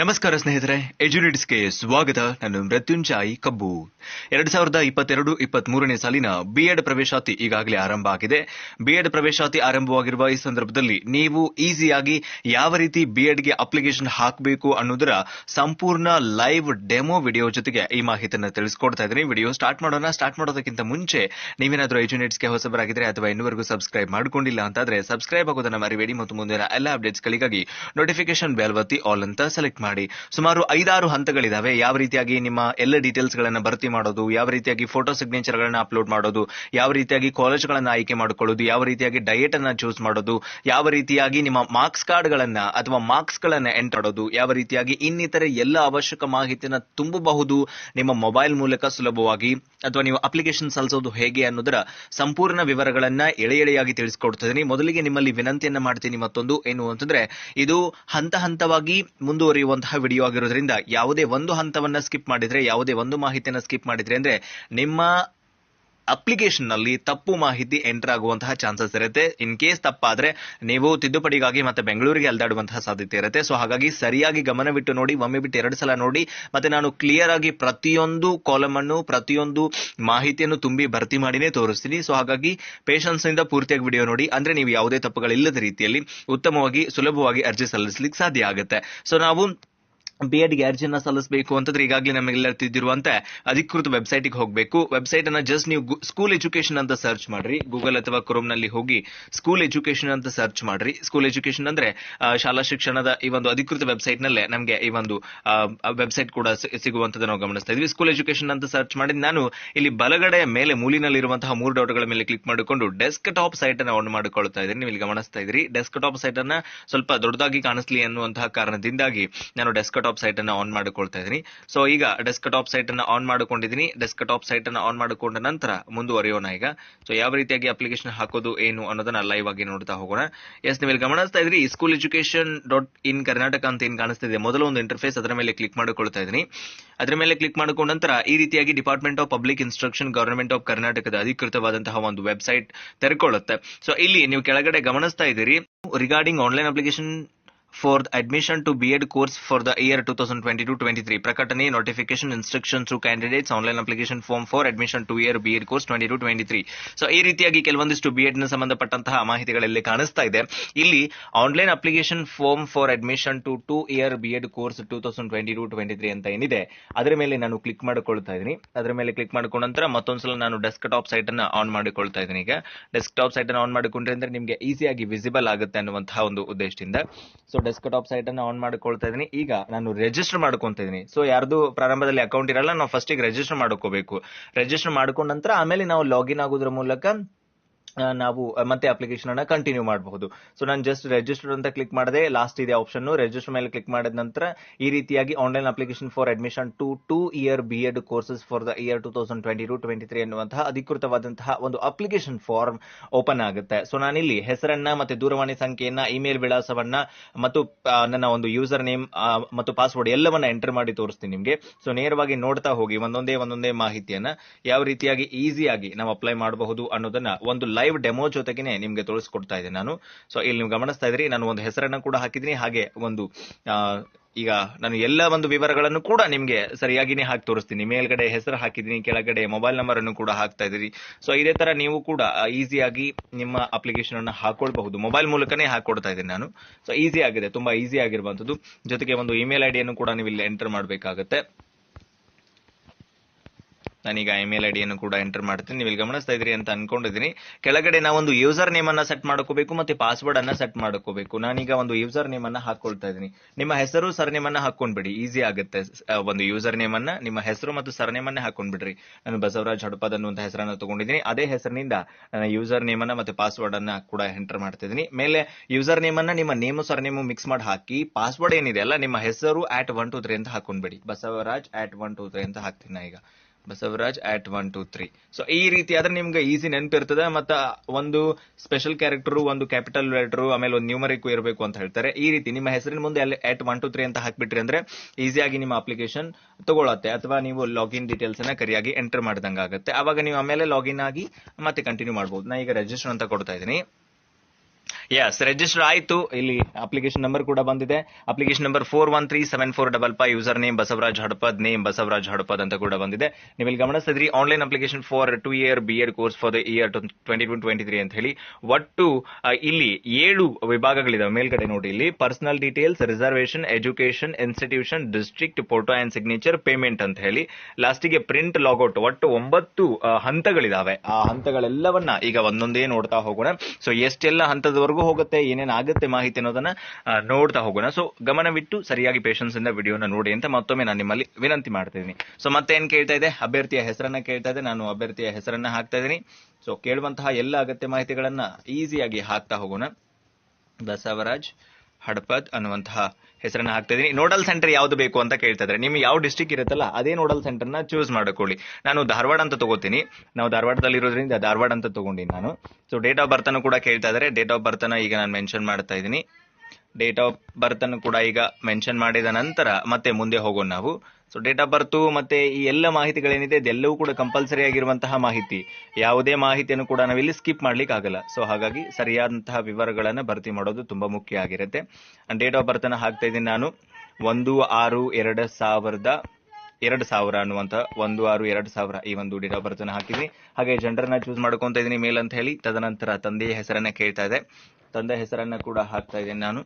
ನಮಸ್ಕಾರ ಸ್ನೇಹಿತರೆ ಎಜುನಿಟ್ಸ್ಗೆ ಸ್ವಾಗತ. ನಾನು ಮೃತ್ಯುಂಜಾಯಿ ಕಬ್ಬು. ಎರಡ್ ಸಾವಿರದ ಇಪ್ಪತ್ತೆರಡು ಇಪ್ಪತ್ತ್ ಮೂರನೇ ಸಾಲಿನ ಬಿಎಡ್ ಪ್ರವೇಶಾತಿ ಈಗಾಗಲೇ ಆರಂಭ ಆಗಿದೆ. ಬಿಎಡ್ ಪ್ರವೇಶಾತಿ ಆರಂಭವಾಗಿರುವ ಈ ಸಂದರ್ಭದಲ್ಲಿ ನೀವು ಈಸಿಯಾಗಿ ಯಾವ ರೀತಿ ಬಿಎಡ್ಗೆ ಅಪ್ಲಿಕೇಶನ್ ಹಾಕಬೇಕು ಅನ್ನೋದರ ಸಂಪೂರ್ಣ ಲೈವ್ ಡೆಮೋ ವಿಡಿಯೋ ಜೊತೆಗೆ ಈ ಮಾಹಿತಿಯನ್ನು ತಿಳಿಸ್ಕೊಡ್ತಾ ಇದ್ದೀನಿ. ವಿಡಿಯೋ ಸ್ಟಾರ್ಟ್ ಮಾಡೋಣ. ಸ್ಟಾರ್ಟ್ ಮಾಡೋದಕ್ಕಿಂತ ಮುಂಚೆ ನೀವೇನಾದರೂ ಎಜುನಿಟ್ಸ್ಗೆ ಹೊಸಬರಾಗಿದ್ರೆ ಅಥವಾ ಇನ್ನೂವರೆಗೂ ಸಬ್ಸ್ಕ್ರೈಬ್ ಮಾಡ್ಕೊಂಡಿಲ್ಲ ಅಂತಾದ್ರೆ ಸಬ್ಸ್ಕ್ರೈಬ್ ಆಗೋದನ್ನ ಮರಿಬೇಡಿ ಮತ್ತು ಮುಂದಿನ ಎಲ್ಲ ಅಪ್ಡೇಟ್ಸ್ಗಳಿಗಾಗಿ ನೋಟಿಫಿಕೇಶನ್ ಬೆಲ್ ಒತ್ತಿ ಆಲ್ ಅಂತ ಸೆಲೆಕ್ಟ್ ಮಾಡಿ. ಸುಮಾರು ಐದಾರು ಹಂತಗಳಿದಾವೆ. ಯಾವ ರೀತಿಯಾಗಿ ನಿಮ್ಮ ಎಲ್ಲ ಡೀಟೇಲ್ಸ್ ಗಳನ್ನ ಭರ್ತಿ ಮಾಡೋದು, ಯಾವ ರೀತಿಯಾಗಿ ಫೋಟೋ ಸಿಗ್ನೇಚರ್ ಗಳನ್ನ ಅಪ್ಲೋಡ್ ಮಾಡೋದು, ಯಾವ ರೀತಿಯಾಗಿ ಕಾಲೇಜ್ ಗಳನ್ನ ಆಯ್ಕೆ ಮಾಡಿಕೊಳ್ಳೋದು, ಯಾವ ರೀತಿಯಾಗಿ ಡಯಟ್ ಅನ್ನ ಚೂಸ್ ಮಾಡೋದು, ಯಾವ ರೀತಿಯಾಗಿ ನಿಮ್ಮ ಮಾರ್ಕ್ಸ್ ಕಾರ್ಡ್ ಗಳನ್ನ ಅಥವಾ ಮಾರ್ಕ್ಸ್ ಗಳನ್ನ ಮಾಡೋದು, ಯಾವ ರೀತಿಯಾಗಿ ಇನ್ನಿತರ ಎಲ್ಲ ಅವಶ್ಯಕ ಮಾಹಿತಿಯನ್ನ ತುಂಬಬಹುದು ನಿಮ್ಮ ಮೊಬೈಲ್ ಮೂಲಕ ಸುಲಭವಾಗಿ ಅಥವಾ ನೀವು ಅಪ್ಲಿಕೇಶನ್ ಸಲ್ಲಿಸೋದು ಹೇಗೆ ಅನ್ನೋದರ ಸಂಪೂರ್ಣ ವಿವರಗಳನ್ನ ಎಳೆ ಎಳೆಯಾಗಿ ತಿಳಿಸಿಕೊಡ್ತಿದ್ದೀನಿ. ಮೊದಲಿಗೆ ನಿಮ್ಮಲ್ಲಿ ವಿನಂತಿಯನ್ನ ಮಾಡ್ತೀನಿ ಮತ್ತೊಂದು. ಏನು ಅಂತಂದ್ರೆ, ಇದು ಹಂತ ಹಂತವಾಗಿ ಮುಂದುವರಿಯುವಂತಹ ವಿಡಿಯೋ ಆಗಿರೋದ್ರಿಂದ ಯಾವುದೇ ಒಂದು ಹಂತವನ್ನ ಸ್ಕಿಪ್ ಮಾಡಿದ್ರೆ, ಯಾವುದೇ ಒಂದು ಮಾಹಿತಿಯನ್ನ ಸ್ಕಿಪ್ ಮಾಡಿದ್ರೆ ಅಂದ್ರೆ ನಿಮ್ಮ ಅಪ್ಲಿಕೇಶನ್ನಲ್ಲಿ ತಪ್ಪು ಮಾಹಿತಿ ಎಂಟರ್ ಆಗುವಂತಹ ಚಾನ್ಸಸ್ ಇರುತ್ತೆ. ಇನ್ ಕೇಸ್ ತಪ್ಪಾದ್ರೆ ನೀವು ತಿದ್ದುಪಡಿಗಾಗಿ ಮತ್ತೆ ಬೆಂಗಳೂರಿಗೆ ಅಲ್ದಾಡುವಂತಹ ಸಾಧ್ಯತೆ ಇರುತ್ತೆ. ಸೊ ಹಾಗಾಗಿ ಸರಿಯಾಗಿ ಗಮನವಿಟ್ಟು ನೋಡಿ, ಒಮ್ಮೆ ಬಿಟ್ಟು ಎರಡು ಸಲ ನೋಡಿ, ಮತ್ತೆ ನಾನು ಕ್ಲಿಯರ್ ಆಗಿ ಪ್ರತಿಯೊಂದು ಕಾಲಮ್ ಅನ್ನು, ಪ್ರತಿಯೊಂದು ಮಾಹಿತಿಯನ್ನು ತುಂಬಿ ಭರ್ತಿ ಮಾಡಿನೇ ತೋರಿಸ್ತೀನಿ. ಸೊ ಹಾಗಾಗಿ ಪೇಷನ್ಸ್ನಿಂದ ಪೂರ್ತಿಯಾಗಿ ವಿಡಿಯೋ ನೋಡಿ. ಅಂದ್ರೆ ನೀವು ಯಾವುದೇ ತಪ್ಪುಗಳಿಲ್ಲದ ರೀತಿಯಲ್ಲಿ ಉತ್ತಮವಾಗಿ, ಸುಲಭವಾಗಿ ಅರ್ಜಿ ಸಲ್ಲಿಸಲಿಕ್ಕೆ ಸಾಧ್ಯ ಆಗುತ್ತೆ. ಸೊ ನಾವು ಬಿ ಎಡ್ಗೆ ಅರ್ಜಿಯನ್ನ ಸಲ್ಲಿಸಬೇಕು ಅಂತಂದ್ರೆ ಈಗಾಗಲೇ ನಮಗೆಲ್ಲ ತಿಳಿದಿರುವಂತೆ ಅಧಿಕೃತ ವೆಬ್ಸೈಟ್ಗೆ ಹೋಗಬೇಕು. ವೆಬ್ಸೈಟ್ ಅನ್ನ ಜಸ್ಟ್ ನೀವು ಸ್ಕೂಲ್ ಎಜುಕೇಶನ್ ಅಂತ ಸರ್ಚ್ ಮಾಡ್ರಿ. ಗೂಗಲ್ ಅಥವಾ ಕ್ರೋಮ್ನಲ್ಲಿ ಹೋಗಿ ಸ್ಕೂಲ್ ಎಜುಕೇಶನ್ ಅಂತ ಸರ್ಚ್ ಮಾಡ್ರಿ. ಸ್ಕೂಲ್ ಎಜುಕೇಶನ್ ಅಂದ್ರೆ ಶಾಲಾ ಶಿಕ್ಷಣದ ಈ ಒಂದು ಅಧಿಕೃತ ವೆಬ್ಸೈಟ್ ನಲ್ಲೇ ನಮಗೆ ಈ ಒಂದು ವೆಬ್ಸೈಟ್ ಕೂಡ ಸಿಗುವಂತದ್ದು ನಾವು ಗಮನಿಸ್ತಾ ಇದ್ವಿ. ಸ್ಕೂಲ್ ಎಜುಕೇಶನ್ ಅಂತ ಸರ್ಚ್ ಮಾಡಿ ನಾನು ಇಲ್ಲಿ ಬಲಗಡೆ ಮೇಲೆ ಮೂಲಿನಲ್ಲಿರುವಂತಹ ಮೂರು ಡೌಟ್ಗಳ ಮೇಲೆ ಕ್ಲಿಕ್ ಮಾಡಿಕೊಂಡು ಡೆಸ್ಕ್ ಟಾಪ್ ಸೈಟ್ ಅನ್ನ ಆನ್ ಮಾಡಿಕೊಳ್ತಾ ಇದ್ದೀನಿ. ನೀವು ಇಲ್ಲಿ ಗಮನಿಸ್ತಾ ಇದ್ರಿ ಡೆಸ್ಕ್ ಟಾಪ್ ಸೈಟ್ ಅನ್ನ ಸ್ವಲ್ಪ ದೊಡ್ಡದಾಗಿ ಕಾಣಿಸ್ಲಿ ಅನ್ನುವಂತಹ ಕಾರಣದಿಂದಾಗಿ ನಾನು ಡೆಸ್ಕ್ ಟಾಪ್ ಸೈಟ್ ಅನ್ನು ಆನ್ ಮಾಡಿಕೊಳ್ತಾ ಇದ್ದೀನಿ. ಸೊ ಈಗ ಡೆಸ್ಕ್ ಟಾಪ್ ಸೈಟ್ ಅನ್ನು ಆನ್ ಮಾಡಿಕೊಂಡಿದ್ದೀನಿ. ಡೆಸ್ಕ್ ಟಾಪ್ ಸೈಟ್ ಅನ್ನ ಆನ್ ಮಾಡಿಕೊಂಡ ನಂತರ ಮುಂದುವರಿಯೋಣ ಈಗ. ಸೊ ಯಾವ ರೀತಿಯಾಗಿ ಅಪ್ಲಿಕೇಶನ್ ಹಾಕೋದು, ಏನು ಅನ್ನೋದನ್ನ ಲೈವ್ ಆಗಿ ನೋಡ್ತಾ ಹೋಗೋಣ. ಎಸ್ ನೀವು ಗಮನಿಸ್ತಾ ಇದ್ರಿ school education dot in Karnataka ಅಂತ ಏನ್ ಕಾಣಿಸ್ತಿದೆ ಮೊದಲ ಒಂದು ಇಂಟರ್ಫೇಸ್ ಅದರ ಮೇಲೆ ಕ್ಲಿಕ್ ಮಾಡಿಕೊಳ್ತಾ ಇದ್ದೀನಿ. ಅದರ ಮೇಲೆ ಕ್ಲಿಕ್ ಮಾಡಿಕೊಂಡ ನಂತರ ಈ ರೀತಿಯಾಗಿ department of public instruction government of ಕರ್ನಾಟಕದ ಅಧಿಕೃತವಾದಂತಹ ಒಂದು ವೆಬ್ಸೈಟ್ ತೆರೆಕೊಳ್ಳುತ್ತೆ. ಸೊ ಇಲ್ಲಿ ನೀವು ಕೆಳಗಡೆ ಗಮನಿಸ್ತಾ ಇದ್ದೀರಿ regarding online application for admission to B Ed course for the year two thousand twenty two twenty three ಪ್ರಕಟಣೆ notification instruction to candidates online application form for admission to year B Ed course twenty two twenty three so ಈ ರೀತಿಯಾಗಿ ಕೆಲವೊಂದಿಷ್ಟು B ಎಡ್ನ ಸಂಬಂಧಪಟ್ಟಂತಹ ಮಾಹಿತಿಗಳಲ್ಲಿ ಕಾಣಿಸ್ತಾ ಇದೆ. ಇಲ್ಲಿ online application form for admission to two year B Ed course two thousand twenty two twenty three ಅಂತ ಏನಿದೆ, ಅದರ ಮೇಲೆ ನಾನು ಕ್ಲಿಕ್ ಮಾಡಿಕೊಳ್ತಾ ಇದ್ದೀನಿ. ಅದರ ಮೇಲೆ ಕ್ಲಿಕ್ ಮಾಡಿಕೊಂಡ ನಂತರ ಮತ್ತೊಂದ್ಸಲ ನಾನು ಡೆಸ್ಕ್ ಟಾಪ್ ಸೈಟ್ ಅನ್ನು ಆನ್ ಮಾಡಿಕೊಳ್ತಾ ಇದ್ದೀನಿ ಈಗ. ಡೆಸ್ಕ್ ಟಾಪ್ ಸೈಟ್ ಅನ್ನು ಆನ್ ಮಾಡಿಕೊಂಡ್ರೆ ಅಂದ್ರೆ ನಿಮಗೆ ಈಸಿಯಾಗಿ ವಿಸಿಬಲ್ ಆಗುತ್ತೆ ಅನ್ನುವಂತಹ ಒಂದು ಉದ್ದೇಶದಿಂದ. ಸೊ ಡೆಸ್ಕ್ ಟಾಪ್ ಸೈಟ್ ಅನ್ನ ಆನ್ ಮಾಡ್ಕೊಳ್ತಾ ಇದೀನಿ ಈಗ ನಾನು ರಿಜಿಸ್ಟರ್ ಮಾಡ್ಕೊಂತ ಇದೀನಿ ಸೊ ಯಾರ್ದು ಪ್ರಾರಂಭದಲ್ಲಿ ಅಕೌಂಟ್ ಇರಲ್ಲ, ನಾವು ಫಸ್ಟ್ ರಿಜಿಸ್ಟರ್ ಮಾಡ್ಕೋಬೇಕು. ರಿಜಿಸ್ಟರ್ ಮಾಡ್ಕೊಂಡ ನಂತರ ಆಮೇಲೆ ನಾವು ಲಾಗಿನ್ ಆಗೋದ್ರ ಮೂಲಕ ನಾವು ಮತ್ತೆ ಅಪ್ಲಿಕೇಶನ್ ಅನ್ನ ಕಂಟಿನ್ಯೂ ಮಾಡಬಹುದು. ಸೊ ನಾನು ಜಸ್ಟ್ ರಿಜಿಸ್ಟರ್ ಅಂತ ಕ್ಲಿಕ್ ಮಾಡಿದೆ ಲಾಸ್ಟ್ ಇದೆ ಆಪ್ಷನ್ ರಿಜಿಸ್ಟರ್ ಮೇಲೆ ಕ್ಲಿಕ್ ಮಾಡಿದ ನಂತರ, ಈ ರೀತಿಯಾಗಿ online application for admission to two year B Ed courses for the year two thousand twenty two twenty three ಅಧಿಕೃತವಾದಂತಹ ಒಂದು ಅಪ್ಲಿಕೇಶನ್ ಫಾರ್ಮ್ ಓಪನ್ ಆಗುತ್ತೆ. ಸೊ ನಾನಿಲ್ಲಿ ಹೆಸರನ್ನ ಮತ್ತೆ ದೂರವಾಣಿ ಸಂಖ್ಯೆಯನ್ನ ಇಮೇಲ್ ವಿಳಾಸವನ್ನ ಮತ್ತು ನನ್ನ ಒಂದು ಯೂಸರ್ ನೇಮ್ ಮತ್ತು ಪಾಸ್ವರ್ಡ್ ಎಲ್ಲವನ್ನ ಎಂಟರ್ ಮಾಡಿ ತೋರಿಸ್ತೀನಿ ನಿಮಗೆ. ಸೊ ನೇರವಾಗಿ ನೋಡ್ತಾ ಹೋಗಿ ಒಂದೊಂದೇ ಒಂದೊಂದೇ ಮಾಹಿತಿಯನ್ನ ಯಾವ ರೀತಿಯಾಗಿ ಈಸಿಯಾಗಿ ನಾವು ಅಪ್ಲೈ ಮಾಡಬಹುದು ಅನ್ನೋದನ್ನ ಒಂದು ಲೈವ್ ಡೆಮೋ ಜೊತೆಗೆ ನಿಮ್ಗೆ ತೋರಿಸ್ಕೊಡ್ತಾ ಇದ್ದೀನಿ ನಾನು. ಸೊ ಇಲ್ಲಿ ನೀವು ಗಮನಿಸ್ತಾ ಇದ್ರಿ ನಾನು ಒಂದು ಹೆಸರನ್ನ ಕೂಡ ಹಾಕಿದ್ದೀನಿ, ಹಾಗೆ ಒಂದು ಈಗ ನಾನು ಎಲ್ಲ ಒಂದು ವಿವರಗಳನ್ನು ಕೂಡ ನಿಮ್ಗೆ ಸರಿಯಾಗಿನೇ ಹಾಕಿ ತೋರಿಸ್ತೀನಿ. ಮೇಲ್ಗಡೆ ಹೆಸರು ಹಾಕಿದ್ದೀನಿ, ಕೆಳಗಡೆ ಮೊಬೈಲ್ ನಂಬರ್ ಅನ್ನು ಕೂಡ ಹಾಕ್ತಾ ಇದ್ದೀರಿ. ಸೊ ಇದೇ ತರ ನೀವು ಕೂಡ ಈಸಿಯಾಗಿ ನಿಮ್ಮ ಅಪ್ಲಿಕೇಶನ್ ಅನ್ನು ಹಾಕೊಳ್ಬಹುದು. ಮೊಬೈಲ್ ಮೂಲಕನೇ ಹಾಕೊಡ್ತಾ ಇದ್ದೀನಿ ನಾನು. ಸೊ ಈಸಿ ಆಗಿದೆ, ತುಂಬಾ ಈಸಿ ಆಗಿರುವಂತದ್ದು ಜೊತೆಗೆ ಒಂದು ಇಮೇಲ್ ಐಡಿಯನ್ನು ಕೂಡ ನೀವು ಇಲ್ಲಿ ಎಂಟರ್ ಮಾಡಬೇಕಾಗುತ್ತೆ. ನಾನೀಗ ಇಮೇಲ್ ಐಡಿಯನ್ನು ಕೂಡ ಎಂಟರ್ ಮಾಡ್ತೀನಿ. ನೀವು ಇಲ್ಲಿ ಗಮನಿಸ್ತಾ ಇದ್ರಿ ಅಂತ ಅನ್ಕೊಂಡಿದ್ದೀನಿ. ಕೆಳಗಡೆ ಒಂದು ಯೂಸರ್ ನೇಮ್ ಅನ್ನ ಸೆಟ್ ಮಾಡ್ಕೋಬೇಕು ಮತ್ತೆ ಪಾಸ್ವರ್ಡ್ ಅನ್ನ ಸೆಟ್ ಮಾಡ್ಕೋಬೇಕು. ನಾನೀಗ ಒಂದು ಯೂಸರ್ ನೇಮ್ ಅನ್ನ ಹಾಕೊಳ್ತಾ ಇದ್ದೀನಿ. ನಿಮ್ಮ ಹೆಸರು ಸರ್ನೇಮ್ ಅನ್ನ ಹಾಕೊಂಡ್ಬಿಡಿ ಈಸಿ ಆಗುತ್ತೆ. ಒಂದು ಯೂಸರ್ ನೇಮ್ ಅನ್ನ ನಿಮ್ಮ ಹೆಸರು ಮತ್ತು ಸರ್ನೇಮ್ ಅನ್ನೇ ಹಾಕೊಂಡ್ಬಿಡ್ರಿ ನಾನು ಬಸವರಾಜ್ ಹಡಪದ್ ಅನ್ನುವಂತ ಹೆಸರನ್ನ ತಗೊಂಡಿದ್ದೀನಿ. ಅದೇ ಹೆಸರಿನಿಂದ ನನ್ನ ಯೂಸರ್ ನೇಮ್ ಅನ್ನ ಮತ್ತೆ ಪಾಸ್ವರ್ಡ್ ಅನ್ನ ಕೂಡ ಎಂಟರ್ ಮಾಡ್ತಿದ್ದೀನಿ ಮೇಲೆ ಯೂಸರ್ ನೇಮ್ ಅನ್ನ ನಿಮ್ಮ ನೇಮು ಸರ್ನೇಮು ಮಿಕ್ಸ್ ಮಾಡಿ ಹಾಕಿ ಪಾಸ್ವರ್ಡ್ ಏನಿದೆ ಅಲ್ಲ, ನಿಮ್ಮ ಹೆಸರು ಆಟ್ ಒನ್ ಟು ತ್ರೀ ಅಂತ ಹಾಕೊಂಡ್ಬಿಡಿ Basavaraj at one two three ಅಂತ ಹಾಕ್ತೀನಿ ಈಗ. Basavaraj at one two three so ಈ ರೀತಿ ಆದ್ರೆ ನಿಮ್ಗೆ ಈಸಿ ನೆನಪಿರ್ತದೆ ಮತ್ತೆ ಒಂದು ಸ್ಪೆಷಲ್ ಕ್ಯಾರೆಕ್ಟರ್ ಒಂದು ಕ್ಯಾಪಿಟಲ್ ಲೆಟರ್ ಆಮೇಲೆ ಒಂದು ನ್ಯೂಮರಿಕ್ ಇರಬೇಕು ಅಂತ ಹೇಳ್ತಾರೆ. ಈ ರೀತಿ ನಿಮ್ಮ ಹೆಸರಿನ ಮುಂದೆ ಅಲ್ಲಿ ಆಟ್ ಒನ್ ಟು ತ್ರೀ ಅಂತ ಹಾಕ್ಬಿಟ್ರಿ ಅಂದ್ರೆ ಈಸಿಯಾಗಿ ನಿಮ್ಮ ಅಪ್ಲಿಕೇಶನ್ ತಗೊಳತ್ತೆ. ಅಥವಾ ನೀವು ಲಾಗಿನ್ ಡೀಟೇಲ್ಸ್ ಅನ್ನ ಕರಿಯಾಗಿ ಎಂಟರ್ ಮಾಡಿದಂಗೆ ಆಗುತ್ತೆ ಅವಾಗ ನೀವು ಆಮೇಲೆ ಲಾಗಿನ್ ಆಗಿ ಮತ್ತೆ ಕಂಟಿನ್ಯೂ ಮಾಡಬಹುದು ನಾ ಈಗ ರಿಜಿಸ್ಟರ್ ಅಂತ ಕೊಡ್ತಾ ಇದ್ದೀನಿ. ಎಸ್ ರಿಜಿಸ್ಟರ್ ಆಯಿತು. ಇಲ್ಲಿ ಅಪ್ಲಿಕೇಶನ್ ನಂಬರ್ ಕೂಡ ಬಂದಿದೆ. Application number four one three seven four double five user name Basavaraj Hadapad name Basavaraj Hadapad ಅಂತ ಕೂಡ ಬಂದಿದೆ. ನೀವು ಇಲ್ಲಿ ಗಮನಿಸಿದ್ರಿ online application for two year B Ed course for the year twenty two twenty three ಅಂತ ಹೇಳಿ. ಒಟ್ಟು ಇಲ್ಲಿ ಏಳು ವಿಭಾಗಗಳಿದಾವೆ. ಮೇಲ್ಗಡೆ ನೋಡಿ ಇಲ್ಲಿ. Personal details reservation education institution district photo and signature payment ಅಂತ ಹೇಳಿ. ಲಾಸ್ಟಿಗೆ ಪ್ರಿಂಟ್ ಲಾಗೌಟ್ ಒಟ್ಟು ಒಂಬತ್ತು ಹಂತಗಳಿದಾವೆ. ಆ ಹಂತಗಳೆಲ್ಲವನ್ನ ಈಗ ಒಂದೊಂದೇ ನೋಡ್ತಾ ಹೋಗೋಣ. ಸೊ ಎಷ್ಟೆಲ್ಲ ಹಂತದವರೆಗೂ ಹೋಗುತ್ತೆ, ಏನೇನು ಆಗುತ್ತೆ ಮಾಹಿತಿ ಅನ್ನೋದನ್ನ ನೋಡ್ತಾ ಹೋಗೋಣ. ಸೊ ಗಮನವಿಟ್ಟು ಸರಿಯಾಗಿ ಪೇಷನ್ಸ್ ಇಂದ ವಿಡಿಯೋನ ನೋಡಿ ಅಂತ ಮತ್ತೊಮ್ಮೆ ನಾನು ನಿಮ್ಮಲ್ಲಿ ವಿನಂತಿ ಮಾಡ್ತಿದ್ದೀನಿ. ಸೊ ಮತ್ತೆ ಏನ್ ಕೇಳ್ತಾ ಇದೆ? ಅಭ್ಯರ್ಥಿಯ ಹೆಸರನ್ನ ಕೇಳ್ತಾ ಇದೆ. ನಾನು ಅಭ್ಯರ್ಥಿಯ ಹೆಸರನ್ನ ಹಾಕ್ತಾ ಇದ್ದೀನಿ. ಸೊ ಕೇಳುವಂತಹ ಎಲ್ಲ ಅಗತ್ಯ ಮಾಹಿತಿಗಳನ್ನ ಈಸಿಯಾಗಿ ಹಾಕ್ತಾ ಹೋಗೋಣ. ಬಸವರಾಜ್ ಹಡಪದ್ ಅನ್ನುವಂತಹ ಹೆಸರನ್ನ ಹಾಕ್ತಾ ಇದೀನಿ. ನೋಡಲ್ ಸೆಂಟರ್ ಯಾವ್ದು ಬೇಕು ಅಂತ ಕೇಳ್ತಾ ಇದ್ರೆ ನಿಮ್ಗೆ ಯಾವ ಡಿಸ್ಟಿಕ್ ಇರುತ್ತಲ್ಲ, ಅದೇ ನೋಡಲ್ ಸೆಂಟರ್ನ ಚೂಸ್ ಮಾಡ್ಕೊಳ್ಳಿ. ನಾನು ಧಾರವಾಡ ಅಂತ ತಗೋತೀನಿ. ನಾವು ಧಾರವಾಡದಲ್ಲಿ ಇರೋದ್ರಿಂದ ಧಾರವಾಡ ಅಂತ ತಗೊಂಡಿನಿ ನಾನು. ಸೊ ಡೇಟ್ ಆಫ್ ಬರ್ತ್ ಅನ್ನು ಕೂಡ ಕೇಳ್ತಾ ಇದ್ರೆ ಡೇಟ್ ಆಫ್ ಬರ್ತ್ ಅನ್ನ ಈಗ ನಾನು ಮೆನ್ಷನ್ ಮಾಡ್ತಾ ಇದ್ದೀನಿ. ಡೇಟ್ ಆಫ್ ಬರ್ತ್ ಅನ್ನು ಕೂಡ ಈಗ ಮೆನ್ಷನ್ ಮಾಡಿದ ನಂತರ ಮತ್ತೆ ಮುಂದೆ ಹೋಗೋಣ ನಾವು. ಸೊ ಡೇಟ್ ಆಫ್ ಬರ್ತ್ ಮತ್ತೆ ಈ ಎಲ್ಲ ಮಾಹಿತಿಗಳೇನಿದೆ, ಇದೆಲ್ಲವೂ ಕೂಡ ಕಂಪಲ್ಸರಿ ಆಗಿರುವಂತಹ ಮಾಹಿತಿ. ಯಾವುದೇ ಮಾಹಿತಿಯನ್ನು ಕೂಡ ನಾವಿಲ್ಲಿ ಸ್ಕಿಪ್ ಮಾಡ್ಲಿಕ್ಕೆ ಆಗಲ್ಲ ಸೊ ಹಾಗಾಗಿ ಸರಿಯಾದಂತಹ ವಿವರಗಳನ್ನು ಭರ್ತಿ ಮಾಡೋದು ತುಂಬಾ ಮುಖ್ಯ ಆಗಿರುತ್ತೆ. ಡೇಟ್ ಆಫ್ ಬರ್ತ್ ಅನ್ನು ಹಾಕ್ತಾ ಇದ್ದೀನಿ ನಾನು. ಒಂದು, ಆರು, ಎರಡು ಸಾವಿರದ ಎರಡು ಸಾವಿರ ಅನ್ನುವಂತ ಒಂದು ಆರು ಎರಡು ಸಾವಿರ ಈ ಒಂದು ಡೇಟ್ ಆಫ್ ಬರ್ತ್ ಹಾಕಿದ್ವಿ. ಹಾಗೆ ಜೆಂಡರ್ನ ಚೂಸ್ ಮಾಡ್ಕೊಂತ ಇದ್ದೀನಿ ಮೇಲ್ ಅಂತ ಹೇಳಿ ತದನಂತರ ತಂದೆಯ ಹೆಸರನ್ನ ಕೇಳ್ತಾ ಇದೆ. ತಂದೆ ಹೆಸರನ್ನ ಕೂಡ ಹಾಕ್ತಾ ಇದ್ದೀನಿ ನಾನು.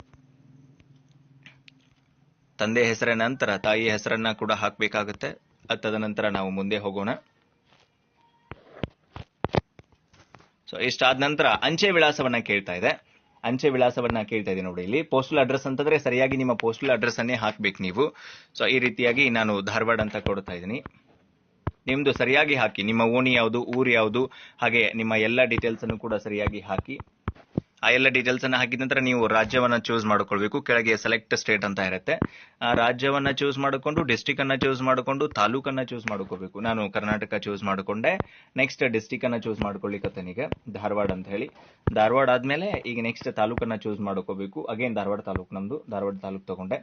ತಂದೆ ಹೆಸರಿನ ನಂತರ ತಾಯಿ ಹೆಸರನ್ನ ಕೂಡ ಹಾಕಬೇಕಾಗುತ್ತೆ. ತದನಂತರ ನಾವು ಮುಂದೆ ಹೋಗೋಣ. ಸೊ ಇಷ್ಟಾದ ನಂತರ ಅಂಚೆ ವಿಳಾಸವನ್ನ ಕೇಳ್ತಾ ಇದೆ. ಅಂಚೆ ವಿಳಾಸವನ್ನ ಕೇಳ್ತಾ ಇದ್ದೀನಿ ನೋಡಿ ಇಲ್ಲಿ. ಪೋಸ್ಟಲ್ ಅಡ್ರೆಸ್ ಅಂತಂದ್ರೆ ಸರಿಯಾಗಿ ನಿಮ್ಮ ಪೋಸ್ಟಲ್ ಅಡ್ರೆಸ್ ಅನ್ನೇ ಹಾಕ್ಬೇಕು ನೀವು. ಸೊ ಈ ರೀತಿಯಾಗಿ ನಾನು ಧಾರವಾಡ ಅಂತ ಕೊಡ್ತಾ ಇದ್ದೀನಿ. ನಿಮ್ದು ಸರಿಯಾಗಿ ಹಾಕಿ, ನಿಮ್ಮ ಓಣಿ ಯಾವುದು, ಊರು ಯಾವುದು, ಹಾಗೆ ನಿಮ್ಮ ಎಲ್ಲ ಡೀಟೇಲ್ಸ್ ಅನ್ನು ಕೂಡ ಸರಿಯಾಗಿ ಹಾಕಿ. ಆ ಎಲ್ಲ ಡೀಟೇಲ್ಸ್ ಅನ್ನ ಹಾಕಿದ ನಂತರ ನೀವು ರಾಜ್ಯವನ್ನ ಚೂಸ್ ಮಾಡ್ಕೊಳ್ಬೇಕು. ಕೆಳಗೆ ಸೆಲೆಕ್ಟ್ ಸ್ಟೇಟ್ ಅಂತ ಇರುತ್ತೆ. ಆ ರಾಜ್ಯವನ್ನ ಚೂಸ್ ಮಾಡಿಕೊಂಡು ಡಿಸ್ಟಿಕ್ ಅನ್ನ ಚೂಸ್ ಮಾಡಿಕೊಂಡು, ತಾಲೂಕನ್ನ ಚೂಸ್ ಮಾಡ್ಕೋಬೇಕು ನಾನು ಕರ್ನಾಟಕ ಚೂಸ್ ಮಾಡಿಕೊಂಡೆ. ನೆಕ್ಸ್ಟ್ ಡಿಸ್ಟಿಕ್ ಅನ್ನ ಚೂಸ್ ಮಾಡ್ಕೊಳ್ಳಿಕ್ಕೆ ಧಾರವಾಡ ಅಂತ ಹೇಳಿ. ಧಾರವಾಡ ಆದ್ಮೇಲೆ ಈಗ ನೆಕ್ಸ್ಟ್ ತಾಲೂಕನ್ನ ಚೂಸ್ ಮಾಡ್ಕೋಬೇಕು ಅಗೇನ್ ಧಾರವಾಡ ತಾಲೂಕು ನಮ್ದು. ಧಾರವಾಡ ತಾಲೂಕು ತಗೊಂಡೆ.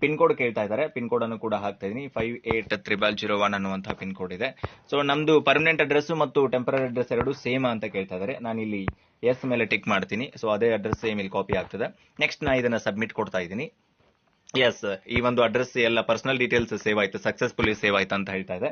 ಪಿನ್ ಕೋಡ್ ಕೇಳ್ತಾ ಇದ್ದಾರೆ. ಪಿನ್ ಕೋಡ್ ಅನ್ನು ಕೂಡ ಹಾಕ್ತಾ ಇದೀನಿ. Five eight triple zero one ಅನ್ನುವಂತಹ ಪಿನ್ ಕೋಡ್ ಇದೆ. ಸೊ ನಮ್ದು ಪರ್ಮನೆಂಟ್ ಅಡ್ರೆಸ್ ಮತ್ತು ಟೆಂಪರರಿ ಅಡ್ರೆಸ್ ಎರಡು ಸೇಮ್ ಅಂತ ಕೇಳ್ತಾ ಇದ್ದಾರೆ. ನಾನು ಇಲ್ಲಿ ಎಸ್ ಮೇಲೆ ಟಿಕ್ ಮಾಡ್ತೀನಿ. ಸೊ ಅದೇ ಅಡ್ರೆಸ್ ಸೇಮ್ ಇಲ್ಲಿ ಕಾಪಿ ಆಗ್ತದೆ. ನೆಕ್ಸ್ಟ್ ನಾ ಇದನ್ನ ಸಬ್ಮಿಟ್ ಕೊಡ್ತಾ ಇದ್ದೀನಿ. ಎಸ್ ಈ ಒಂದು ಅಡ್ರೆಸ್ ಎಲ್ಲ ಪರ್ಸನಲ್ ಡೀಟೇಲ್ಸ್ ಸೇವ್ ಆಯ್ತು ಸಕ್ಸಸ್ಫುಲಿ ಸೇವ್ ಆಯ್ತು ಅಂತ ಹೇಳ್ತಾ ಇದೆ.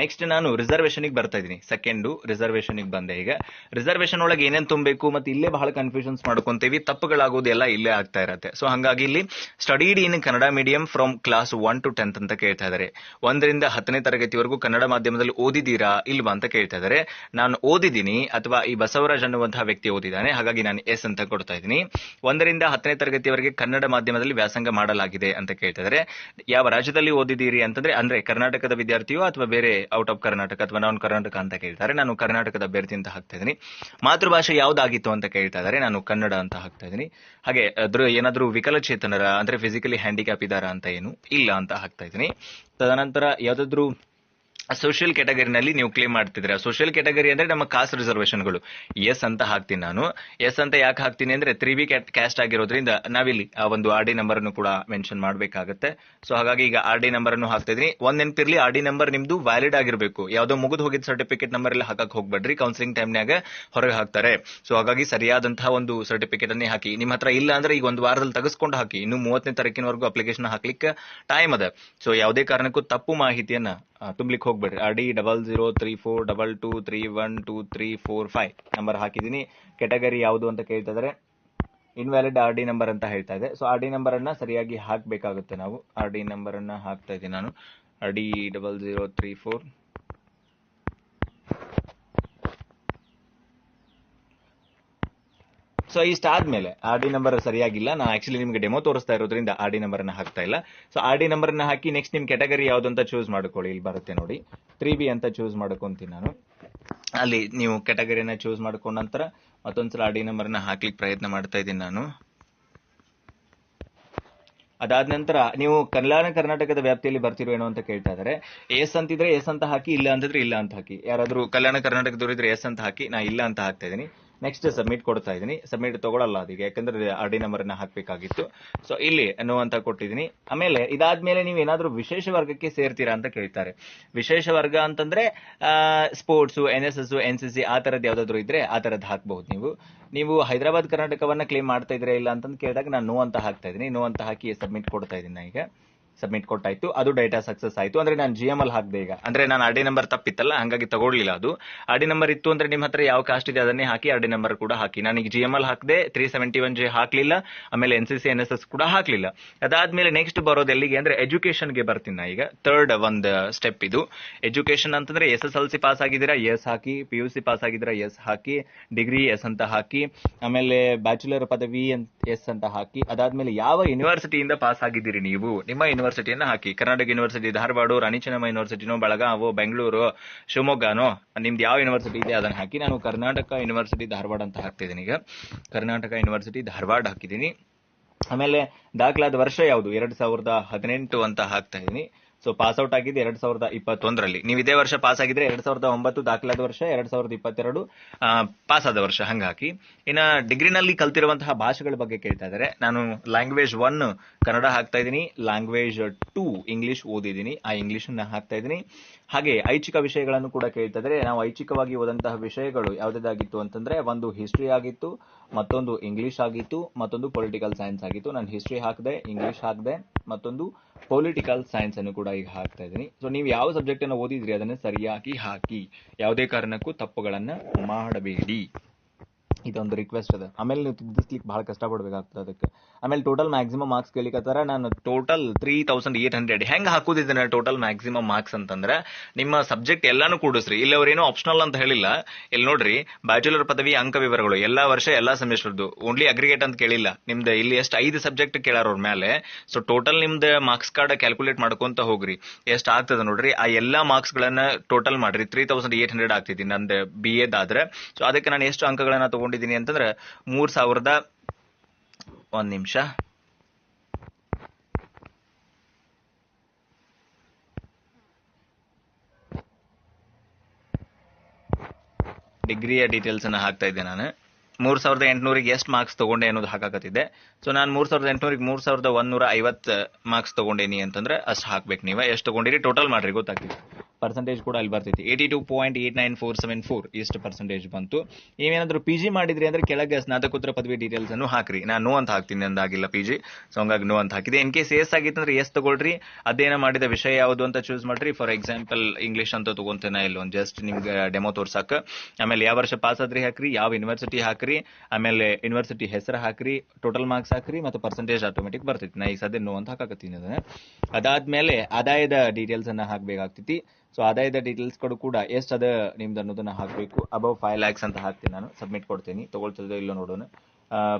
ನೆಕ್ಸ್ಟ್ ನಾನು ರಿಸರ್ವೇಶನ್ ಬರ್ತಾ ಇದ್ದೀನಿ. ಸೆಕೆಂಡು ರಿಸರ್ವೇಶನ್ ಬಂದೆ ಈಗ. ರಿಸರ್ವೇಶನ್ ಒಳಗೆ ಏನೇನು ತುಂಬಬೇಕು ಮತ್ತೆ ಇಲ್ಲೇ ಬಹಳ ಕನ್ಫ್ಯೂಷನ್ಸ್ ಮಾಡ್ಕೊಂತೀವಿ ತಪ್ಪುಗಳಾಗೋದು ಎಲ್ಲ ಇಲ್ಲೇ ಆಗ್ತಾ ಇರತ್ತೆ. ಸೊ ಹಂಗಾಗಿ ಇಲ್ಲಿ studied in Kannada medium from class one to tenth ಅಂತ ಕೇಳ್ತಾ ಇದ್ದಾರೆ ಒಂದರಿಂದ ಹತ್ತನೇ ತರಗತಿವರೆಗೂ ಕನ್ನಡ ಮಾಧ್ಯಮದಲ್ಲಿ ಓದಿದ್ದೀರಾ, ಇಲ್ವಾ ಅಂತ ಕೇಳ್ತಾ ಇದ್ದಾರೆ ನಾನು ಓದಿದ್ದೀನಿ, ಅಥವಾ ಈ ಬಸವರಾಜ್ ಅನ್ನುವಂತಹ ವ್ಯಕ್ತಿ ಓದಿದ್ದಾನೆ. ಹಾಗಾಗಿ ನಾನು ಎಸ್ ಅಂತ ಕೊಡ್ತಾ ಇದ್ದೀನಿ. ಒಂದರಿಂದ ಹತ್ತನೇ ತರಗತಿವರೆಗೆ ಕನ್ನಡ ಮಾಧ್ಯಮದಲ್ಲಿ ವ್ಯಾಸಂಗ ಮಾಡಲಾಗಿದೆ. ಅಂತ ಕೇಳ್ತಾ ಇದ್ದಾರೆ ಯಾವ ರಾಜ್ಯದಲ್ಲಿ ಓದಿದ್ದೀರಿ ಅಂತಂದ್ರೆ, ಅಂದ್ರೆ ಕರ್ನಾಟಕದ ವಿದ್ಯಾರ್ಥಿಯೋ ಅಥವಾ ಬೇರೆ ಔಟ್ ಆಫ್ ಕರ್ನಾಟಕ ಅಥವಾ ನಾನ್ ಕರ್ನಾಟಕ ಅಂತ ಕೇಳ್ತಾರೆ. ನಾನು ಕರ್ನಾಟಕದ ಅಭ್ಯರ್ಥಿ ಅಂತ ಹಾಕ್ತಾ ಇದ್ದೀನಿ. ಮಾತೃಭಾಷೆ ಯಾವ್ದಾಗಿತ್ತು ಅಂತ ಕೇಳ್ತಾ ಇದ್ದಾರೆ ನಾನು ಕನ್ನಡ ಅಂತ ಹಾಕ್ತಾ ಇದ್ದೀನಿ. ಹಾಗೆ ಏನಾದ್ರೂ ವಿಕಲಚೇತನರ, ಅಂದ್ರೆ ಫಿಸಿಕಲಿ ಹ್ಯಾಂಡಿಕ್ಯಾಪ್ ಇದಾರ ಅಂತ ಏನು ಇಲ್ಲ ಅಂತ ಹಾಕ್ತಾ ಇದ್ದೀನಿ. ತದನಂತರ ಯಾವ್ದಾದ್ರು ಸೋಷಿಯಲ್ ಕ್ಯಾಟಗರಿನಲ್ಲಿ ನೀವು ಕ್ಲೇಮ್ ಮಾಡ್ತಿದ್ರೆ ಸೋಷಿಯಲ್ ಕ್ಯಾಟಗರಿ ಅಂದ್ರೆ ನಮ್ಮ ಕಾಸ್ಟ್ ರಿಸರ್ವೇಶನ್ಗಳು ಎಸ್ ಅಂತ ಹಾಕ್ತೀನಿ ನಾನು. ಎಸ್ ಅಂತ ಯಾಕೆ ಹಾಕ್ತೀನಿ ಅಂದ್ರೆ ತ್ರೀ ಬಿ ಕ್ಯಾಸ್ಟ್ ಆಗಿರೋದ್ರಿಂದ ನಾವಿಲ್ಲಿ, ಆ ಒಂದು ಆರ್ ಡಿ ನಂಬರ್ ಅನ್ನು ಕೂಡ ಮೆನ್ಷನ್ ಮಾಡಬೇಕಾಗುತ್ತೆ. ಸೊ ಹಾಗಾಗಿ ಈಗ ಆರ್ ಡಿ ನಂಬರ್ ಅನ್ನು ಹಾಕ್ತಾ ಇದ್ದೀನಿ. ಒಂದ್ ನೆನಪಿರ್ಲಿ ಆರ್ ಡಿ ನಂಬರ್ ನಿಮ್ದು ವ್ಯಾಲಿಡ್ ಆಗಿರಬೇಕು. ಯಾವ್ದೋ ಮುಗಿದು ಹೋಗಿದ ಸರ್ಟಿಫಿಕೇಟ್ ನಂಬರ್ ಎಲ್ಲ ಹಾಕಕ್ ಹೋಗ್ಬೇಡ್ರಿ. ಕೌನ್ಸಿಲಿಂಗ್ ಟೈಮ್ನಾಗ ಹೊರಗೆ ಹಾಕ್ತಾರೆ. ಸೊ ಹಾಗಾಗಿ ಸರಿಯಾದಂತಹ ಒಂದು ಸರ್ಟಿಫಿಕೇಟ್ ಅನ್ನೇ ಹಾಕಿ. ನಿಮ್ಮ ಹತ್ರ ಇಲ್ಲ ಅಂದ್ರೆ ಈಗ ಒಂದು ವಾರದಲ್ಲಿ ತೆಗೆಸ್ಕೊಂಡು ಹಾಕಿ. ಇನ್ನು ಮೂವತ್ತನೇ ತಾರೀಕಿನವರೆಗೂ ಅಪ್ಲಿಕೇಶನ್ ಹಾಕ್ಲಿಕ್ಕೆ ಟೈಮ್ ಅದ. ಸೊ ಯಾವುದೇ ಕಾರಣಕ್ಕೂ ತಪ್ಪು ಮಾಹಿತಿಯನ್ನ ತುಂಬ್ಲಿಕ್ಕೆ ಹೋಗ್ಬೇಡ್ರಿ. R D double zero three four double two three one two three four five number ಹಾಕಿದ್ದೀನಿ. ಕೆಟಗರಿ ಯಾವುದು ಅಂತ ಕೇಳ್ತಾ ಇದಾರೆ. ಇನ್ವ್ಯಾಲಿಡ್ ಆರ್ ಡಿ ನಂಬರ್ ಅಂತ ಹೇಳ್ತಾ ಇದೆ. ಸೊ ಆರ್ ಡಿ ನಂಬರನ್ನು ಸರಿಯಾಗಿ ಹಾಕ್ಬೇಕಾಗುತ್ತೆ ನಾವು. ಆರ್ ಡಿ ನಂಬರನ್ನು ಹಾಕ್ತಾ ಇದ್ದೀನಿ ನಾನು. R D double zero three four so ಇಷ್ಟ ಆದ್ಮೇಲೆ ಆರ್ ಡಿ ನಂಬರ್ ಸರಿಯಾಗಿಲ್ಲ. ನಾನು ಆಕ್ಚುಲಿ ನಿಮ್ಗೆ ಡೆಮೋ ತೋರಿಸ್ತಾ ಇರೋದ್ರಿಂದ ಆರ್ ಡಿ ನಂಬರ್ ಅನ್ನ ಹಾಕ್ತಾ ಇಲ್ಲ. ಸೊ ಆರ್ ಡಿ ನಂಬರ್ ಅನ್ನ ಹಾಕಿ ನೆಕ್ಸ್ಟ್ ನಿಮ್ ಕೆಟಗರಿ ಯಾವ್ದು ಅಂತ ಚೂಸ್ ಮಾಡ್ಕೊಳ್ಳಿ. ಇಲ್ಲಿ ಬರುತ್ತೆ ನೋಡಿ. ತ್ರೀ ಬಿ ಅಂತ ಚೂಸ್ ಮಾಡ್ಕೊಂತೀನಿ ನಾನು. ಅಲ್ಲಿ ನೀವು ಕೆಟಗರಿನ ಚೂಸ್ ಮಾಡ್ಕೊಂಡ ನಂತರ ಮತ್ತೊಂದ್ಸಲ ಆರ್ ಡಿ ನಂಬರ್ನ ಹಾಕ್ಲಿಕ್ಕೆ ಪ್ರಯತ್ನ ಮಾಡ್ತಾ ಇದ್ದೀನಿ ನಾನು. ಅದಾದ ನಂತರ ನೀವು ಕಲ್ಯಾಣ ಕರ್ನಾಟಕದ ವ್ಯಾಪ್ತಿಯಲ್ಲಿ ಬರ್ತಿರೋ ಅಂತ ಕೇಳ್ತಾ ಇದ್ದಾರೆ ಎಸ್ ಅಂತಿದ್ರೆ ಎಸ್ ಅಂತ ಹಾಕಿ, ಇಲ್ಲ ಅಂತಂದ್ರೆ ಇಲ್ಲ ಅಂತ ಹಾಕಿ. ಯಾರಾದರೂ ಕಲ್ಯಾಣ ಕರ್ನಾಟಕದವರಿದ್ರೆ ಎಸ್ ಅಂತ ಹಾಕಿ, ನಾ ಇಲ್ಲ ಅಂತ ಹಾಕ್ತಾ ಇದೀನಿ ನೆಕ್ಸ್ಟ್ ಸಬ್ಮಿಟ್ ಕೊಡ್ತಾ ಇದೀನಿ ಸಬ್ಮಿಟ್ ತಗೊಳಲ್ಲ ಅದಕ್ಕೆ ಯಾಕಂದ್ರೆ ಆರ್ ಡಿ ನಂಬರ್ ಹಾಕ್ಬೇಕಾಗಿತ್ತು. ಸೊ ಇಲ್ಲಿ ಅನ್ನುವಂತ ಅಂತ ಕೊಟ್ಟಿದ್ದೀನಿ. ಆಮೇಲೆ ಇದಾದ್ಮೇಲೆ ನೀವು ಏನಾದರೂ ವಿಶೇಷ ವರ್ಗಕ್ಕೆ ಸೇರ್ತೀರಾ ಅಂತ ಕೇಳ್ತಾರೆ. ವಿಶೇಷ ವರ್ಗ ಅಂತಂದ್ರೆ sports N S S N C C ಆ ಥರದ್ದು ಯಾವ್ದಾದ್ರು ಇದ್ರೆ ಆ ಥರದ್ದು ಹಾಕ್ಬಹುದು ನೀವು. ನೀವು ಹೈದರಾಬಾದ್ ಕರ್ನಾಟಕವನ್ನ ಕ್ಲೇಮ್ ಮಾಡ್ತಾ ಇದ್ರೆ ಇಲ್ಲ ಅಂತಂದು ಕೇಳಿದಾಗ ನಾನು ನೋ ಅಂತ ಹಾಕ್ತಾ ಇದ್ದೀನಿ. ನೋ ಅಂತ ಹಾಕಿ ಸಬ್ಮಿಟ್ ಕೊಡ್ತಾ ಇದೀನಿ ನಾ ಈಗ. ಸಬ್ಮಿಟ್ ಕೊಟ್ಟಾಯ್ತು, ಅದು ಡೇಟಾ ಸಕ್ಸಸ್ ಆಯ್ತು. ಅಂದ್ರೆ ನಾನು ಜಿ ಎಂ ಅಲ್ಲಿ ಹಾಕಿದೆ ಈಗ. ಅಂದ್ರೆ ನಾನು ಆರ್ ಡಿ ನಂಬರ್ ತಪ್ಪಿತ್ತಲ್ಲ, ಹಂಗಾಗಿ ತಗೊಳ್ಳಿಲ್ಲ ಅದು. ಆರ್ ಡಿ ನಂಬರ್ ಇತ್ತು ಅಂದ್ರೆ ನಿಮ್ಮ ಹತ್ರ ಯಾವ ಕಾಸ್ಟ್ ಇದೆ ಅದನ್ನೇ ಹಾಕಿ ಆರ್ ಡಿ ನಂಬರ್ ಕೂಡ ಹಾಕಿ. ನಾನು ಈಗ ಜಿ ಎಂ ಅಲ್ಲಿ ಹಾಕಿದೆ ತ್ರೀ ಸೆವೆಂಟಿ ಒನ್ ಜೆ ಹಾಕ್ಲಿಲ್ಲ, ಆಮೇಲೆ N C C N S S ಕೂಡ ಹಾಕ್ಲಿಲ್ಲ. ಅದಾದ್ಮೇಲೆ ನೆಕ್ಸ್ಟ್ ಬರೋದು ಎಲ್ಲಿಗೆ ಅಂದ್ರೆ ಎಜುಕೇಶನ್ಗೆ ಬರ್ತೀನಿ ನಾ ಈಗ. ಥರ್ಡ್ ಒಂದು ಸ್ಟೆಪ್ ಇದು. ಎಜುಕೇಶನ್ ಅಂತಂದ್ರೆ S S L C pass ಆಗಿದ್ದೀರಾ ಎಸ್ ಹಾಕಿ ಪಿ ಯು ಸಿ ಪಾಸ್ ಆಗಿದ್ದೀರಾ ಎಸ್ ಹಾಕಿ ಡಿಗ್ರಿ ಎಸ್ ಅಂತ ಹಾಕಿ, ಆಮೇಲೆ ಬ್ಯಾಚುಲರ್ ಪದವಿ ಎಸ್ ಅಂತ ಹಾಕಿ, ಅದಾದ್ಮೇಲೆ ಯಾವ ಯೂನಿವರ್ಸಿಟಿಯಿಂದ ಪಾಸ್ ಆಗಿದ್ದೀರಿ ನೀವು? ನಿಮ್ಮ ಯೂನಿವರ್ಸಿಟಿಯನ್ನ ಹಾಕಿ. ಕರ್ನಾಟಕ ಯೂನಿವರ್ಸಿಟಿ ಧಾರವಾಡ ರಾಣಿ ಚೆನ್ನಮ್ಮ ಯೂನಿವರ್ಸಿಟಿನೋ ಬೆಳಗಾವೋ, ಬೆಂಗಳೂರು, ಶಿವಮೊಗ್ಗನೋ, ನಿಮ್ದು ಯಾವ ಯೂನಿವರ್ಸಿಟಿ ಇದೆ ಅದನ್ನ ಹಾಕಿ. ನಾನು ಕರ್ನಾಟಕ ಯೂನಿವರ್ಸಿಟಿ ಧಾರವಾಡ ಅಂತ ಹಾಕ್ತಿದ್ದೀನಿ ಈಗ. ಕರ್ನಾಟಕ ಯೂನಿವರ್ಸಿಟಿ ಧಾರವಾಡ ಹಾಕಿದ್ದೀನಿ. ಆಮೇಲೆ ದಾಖಲಾದ ವರ್ಷ ಯಾವುದು? ಎರಡ್ ಸಾವಿರದ ಹದಿನೆಂಟು ಅಂತ ಹಾಕ್ತಾ ಇದೀನಿ ಸೊ ಪಾಸ್ ಔಟ್ ಆಗಿದೆ ಎರಡ್ ಸಾವಿರದ ಇಪ್ಪತ್ತೊಂದರಲ್ಲಿ. ನೀವು ಇದೇ ವರ್ಷ ಪಾಸ್ ಆಗಿದ್ರೆ ಎರಡ್ ಸಾವಿರದ ಒಂಬತ್ತು ದಾಖಲಾದ ವರ್ಷ, ಎರಡ್ ಸಾವಿರದ ಇಪ್ಪತ್ತೆರಡು ಪಾಸ್ ಆದ ವರ್ಷ. ಹಂಗಾಕಿ. ಇನ್ನ ಡಿಗ್ರಿನಲ್ಲಿ ಕಲ್ತಿರುವಂತಹ ಭಾಷೆಗಳ ಬಗ್ಗೆ ಕೇಳ್ತಾ ಇದ್ದಾರೆ. ನಾನು ಲ್ಯಾಂಗ್ವೇಜ್ ಒನ್ ಕನ್ನಡ ಹಾಕ್ತಾ ಇದ್ದೀನಿ ಲ್ಯಾಂಗ್ವೇಜ್ ಟೂ ಇಂಗ್ಲಿಷ್ ಓದಿದ್ದೀನಿ. ಆ ಇಂಗ್ಲಿಷ್ ಹಾಕ್ತಾ ಇದ್ದೀನಿ. ಹಾಗೆ ಐಚ್ಛಿಕ ವಿಷಯಗಳನ್ನು ಕೂಡ ಕೇಳ್ತಾ ಇದ್ದಾರೆ. ನಾವು ಐಚ್ಛಿಕವಾಗಿ ಓದಂತಹ ವಿಷಯಗಳು ಯಾವುದಾಗಿತ್ತು ಅಂತಂದ್ರೆ, ಒಂದು ಹಿಸ್ಟ್ರಿ ಆಗಿತ್ತು, ಮತ್ತೊಂದು ಇಂಗ್ಲಿಷ್ ಆಗಿತ್ತು, ಮತ್ತೊಂದು ಪೊಲಿಟಿಕಲ್ ಸೈನ್ಸ್ ಆಗಿತ್ತು. ನಾನು ಹಿಸ್ಟ್ರಿ ಹಾಕಿದೆ ಇಂಗ್ಲಿಷ್ ಹಾಕಿದೆ, ಮತ್ತೊಂದು ಪೊಲಿಟಿಕಲ್ ಸೈನ್ಸ್ ಅನ್ನು ಕೂಡ ಈಗ ಹಾಕ್ತಾ ಇದ್ದೀನಿ. ಸೊ ನೀವು ಯಾವ ಸಬ್ಜೆಕ್ಟ್ ಅನ್ನು ಓದಿದ್ರಿ, ಅದನ್ನು ಸರಿಯಾಗಿ ಹಾಕಿ, ಯಾವುದೇ ಕಾರಣಕ್ಕೂ ತಪ್ಪುಗಳನ್ನು ಮಾಡಬೇಡಿ. ಇದೊಂದು ರಿಕ್ವೆಸ್ಟ್ ಅದ. ಆಮೇಲೆ ನೀವು ತಿದ್ದಿಸ್ಲಿಕ್ಕೆ ಭಾಳ ಕಷ್ಟ ಪಡ್ಬೇಕಾಗ್ತದೆ ಅದಕ್ಕೆ. ಆಮೇಲೆ ಟೋಟಲ್ ಮ್ಯಾಕ್ಸಿಮಮ್ ಮಾರ್ಕ್ಸ್ ಕೇಳಿಕತ್ತಾರ. ನಾನು total three thousand eight hundred ಹೆಂಗ್ ಹಾಕೋದಿದ್ದೇನೆ ಟೋಟಲ್ ಮ್ಯಾಕ್ಸಿಮಮ್ ಮಾರ್ಕ್ಸ್ ಅಂತಂದ್ರೆ, ನಿಮ್ಮ ಸಬ್ಜೆಕ್ಟ್ ಎಲ್ಲಾನು ಕೂಡಿಸ್ರಿ. ಇಲ್ಲಿ ಅವ್ರೇನು ಆಪ್ಷನಲ್ ಅಂತ ಹೇಳಿಲ್ಲ. ಇಲ್ಲಿ ನೋಡ್ರಿ ಬ್ಯಾಚುಲರ್ ಪದವಿ, ಅಂಕ ವಿವರಗಳು, ಎಲ್ಲಾ ವರ್ಷ, ಎಲ್ಲಾ ಸೆಮಿಸ್ಟರ್ದು ಓನ್ಲಿ ಅಗ್ರಿಗೇಟ್ ಅಂತ ಕೇಳಿಲ್ಲ. ನಿಮ್ದು ಇಲ್ಲಿ ಎಷ್ಟು ಐದು ಸಬ್ಜೆಕ್ಟ್ ಕೇಳಾರ ಅವ್ರ ಮೇಲೆ ಸೊ ಟೋಟಲ್ ನಿಮ್ದು ಮಾರ್ಕ್ಸ್ ಕಾರ್ಡ್ ಕ್ಯಾಲ್ಕುಲೇಟ್ ಮಾಡ್ಕೊಂತ ಹೋಗ್ರಿ. ಎಷ್ಟು ಆಗ್ತದೆ ನೋಡ್ರಿ, ಆ ಎಲ್ಲಾ ಮಾರ್ಕ್ಸ್ ಗಳನ್ನ ಟೋಟಲ್ ಮಾಡ್ರಿ. ತ್ರೀ ತೌಸಂಡ್ ಏಟ್ ಹಂಡ್ರೆಡ್ ಆಗ್ತಿದ್ದೀನಿ ನಂದು ಬಿ ಎದಾದ್ರೆ ಸೊ ಅದಕ್ಕೆ ನಾನು ಎಷ್ಟು ಅಂಕಗಳನ್ನ ತಗೊಂಡಿದ್ದೀನಿ ಅಂತಂದ್ರೆ ಮೂರ್ ಸಾವಿರದ ಒಂದ್ ನಿಮಿಷ. ಡಿಗ್ರಿಯ ಡೀಟೇಲ್ಸ್ ಅನ್ನ ಹಾಕ್ತಾ ಇದ್ದೆ ನಾನು. ಮೂರ್ ಸಾವಿರದ ಎಂಟುನೂರಿಗೆ ಎಷ್ಟು ಮಾರ್ಕ್ಸ್ ತಗೊಂಡೆ ಅನ್ನೋದು ಹಾಕಾಕತ್ತಿದ್ದೆ. ಸೊ ನಾನು ಮೂರ್ ಸಾವಿರದ ಎಂಟುನೂರಿಗೆ ಮೂರ್ ಸಾವಿರದ ಒಂದೂರ ಐವತ್ ಮಾರ್ಕ್ಸ್ ತೊಗೊಂಡೇನಿ ಅಂತಂದ್ರೆ ಅಷ್ಟು ಹಾಕ್ಬೇಕು ನೀವು. ಎಷ್ಟು ತಗೊಂಡಿರಿ? ಟೋಟಲ್ ಮಾಡ್ರಿ ಗೊತ್ತಾಗ್ತೈತಿ ಪರ್ಸೆಂಟೇಜ್ ಕೂಡ ಅಲ್ಲಿ ಬರ್ತೈತಿ. Eighty two point eight nine four seven four ಇಷ್ಟು ಪರ್ಸೆಂಟೇಜ್ ಬಂತು. ನೀವೇನಾದರೂ ಪಿ ಜಿ ಮಾಡಿದ್ರಿ ಅಂದ್ರೆ ಕೆಳಗೆ ಸ್ನಾತಕೋತ್ತರ ಪದವಿ ಡೀಟೇಲ್ಸ್ ಅನ್ನು ಹಾಕ್ರಿ. ನಾನು ನೋ ಅಂತ ಹಾಕ್ತೀನಿ ಅಂದಾಗಿಲ್ಲ ಪಿ ಜಿ ಸೊ ಹಂಗಾಗಿ ನೋ ಅಂತ ಹಾಕಿದೆ. ಇನ್ ಕೇಸ್ ಎಸ್ ಆಗಿತ್ತು ಅಂದ್ರೆ ಎಸ್ ತಗೊಳ್ರಿ. ಅದೇನ ಮಾಡಿದ ವಿಷಯ ಯಾವುದು ಅಂತ ಚೂಸ್ ಮಾಡ್ರಿ. ಫಾರ್ ಎಕ್ಸಾಂಪಲ್ ಇಂಗ್ಲೀಷ್ ಅಂತ ತಗೊಂತೇನೆ ಇಲ್ಲ ಒಂದು ಜಸ್ಟ್ ನಿಮ್ಗೆ ಡೆಮೋ ತೋರ್ಸಾಕ. ಆಮೇಲೆ ಯಾವ ವರ್ಷ ಪಾಸ್ ಆದ್ರಿ ಹಾಕ್ರಿ. ಯಾವ ಯೂನಿವರ್ಸಿಟಿ ಹಾಕ್ರಿ. ಆಮೇಲೆ ಯೂನಿವರ್ಸಿಟಿ ಹೆಸರು ಹಾಕ್ರಿ. ಟೋಟಲ್ ಮಾರ್ಕ್ಸ್ ಹಾಕ್ರಿ ಮತ್ತು ಪರ್ಸೆಂಟೇಜ್ ಆಟೋಮೆಟಿಕ್ ಬರ್ತೈತಿ. ನಾ ಈಗ ಸದ್ಯ ನೋ ಅಂತ ಹಾಕಕತ್ತೀನಿ ಅದನ್ನ. ಅದಾದ್ಮೇಲೆ ಆದಾಯದ ಡೀಟೇಲ್ಸ್ ಅನ್ನ ಹಾಕ್ಬೇಕಾಗ್ತೈತಿ. ಸೊ ಆದಾಯದ ಡೀಟೇಲ್ಸ್ ಕೂಡ ಕೂಡ ಎಷ್ಟು ಅದ ನಿಮ್ದು ಅನ್ನೋದನ್ನ ಹಾಕಬೇಕು. ಅಬೌವ್ ಫೈವ್ ಲ್ಯಾಕ್ಸ್ ಅಂತ ಹಾಕ್ತೀನಿ ನಾನು. ಸಬ್ಮಿಟ್ ಕೊಡ್ತೀನಿ. ತಗೊಳ್ತದೆ ಇಲ್ಲ ನೋಡೋಣ.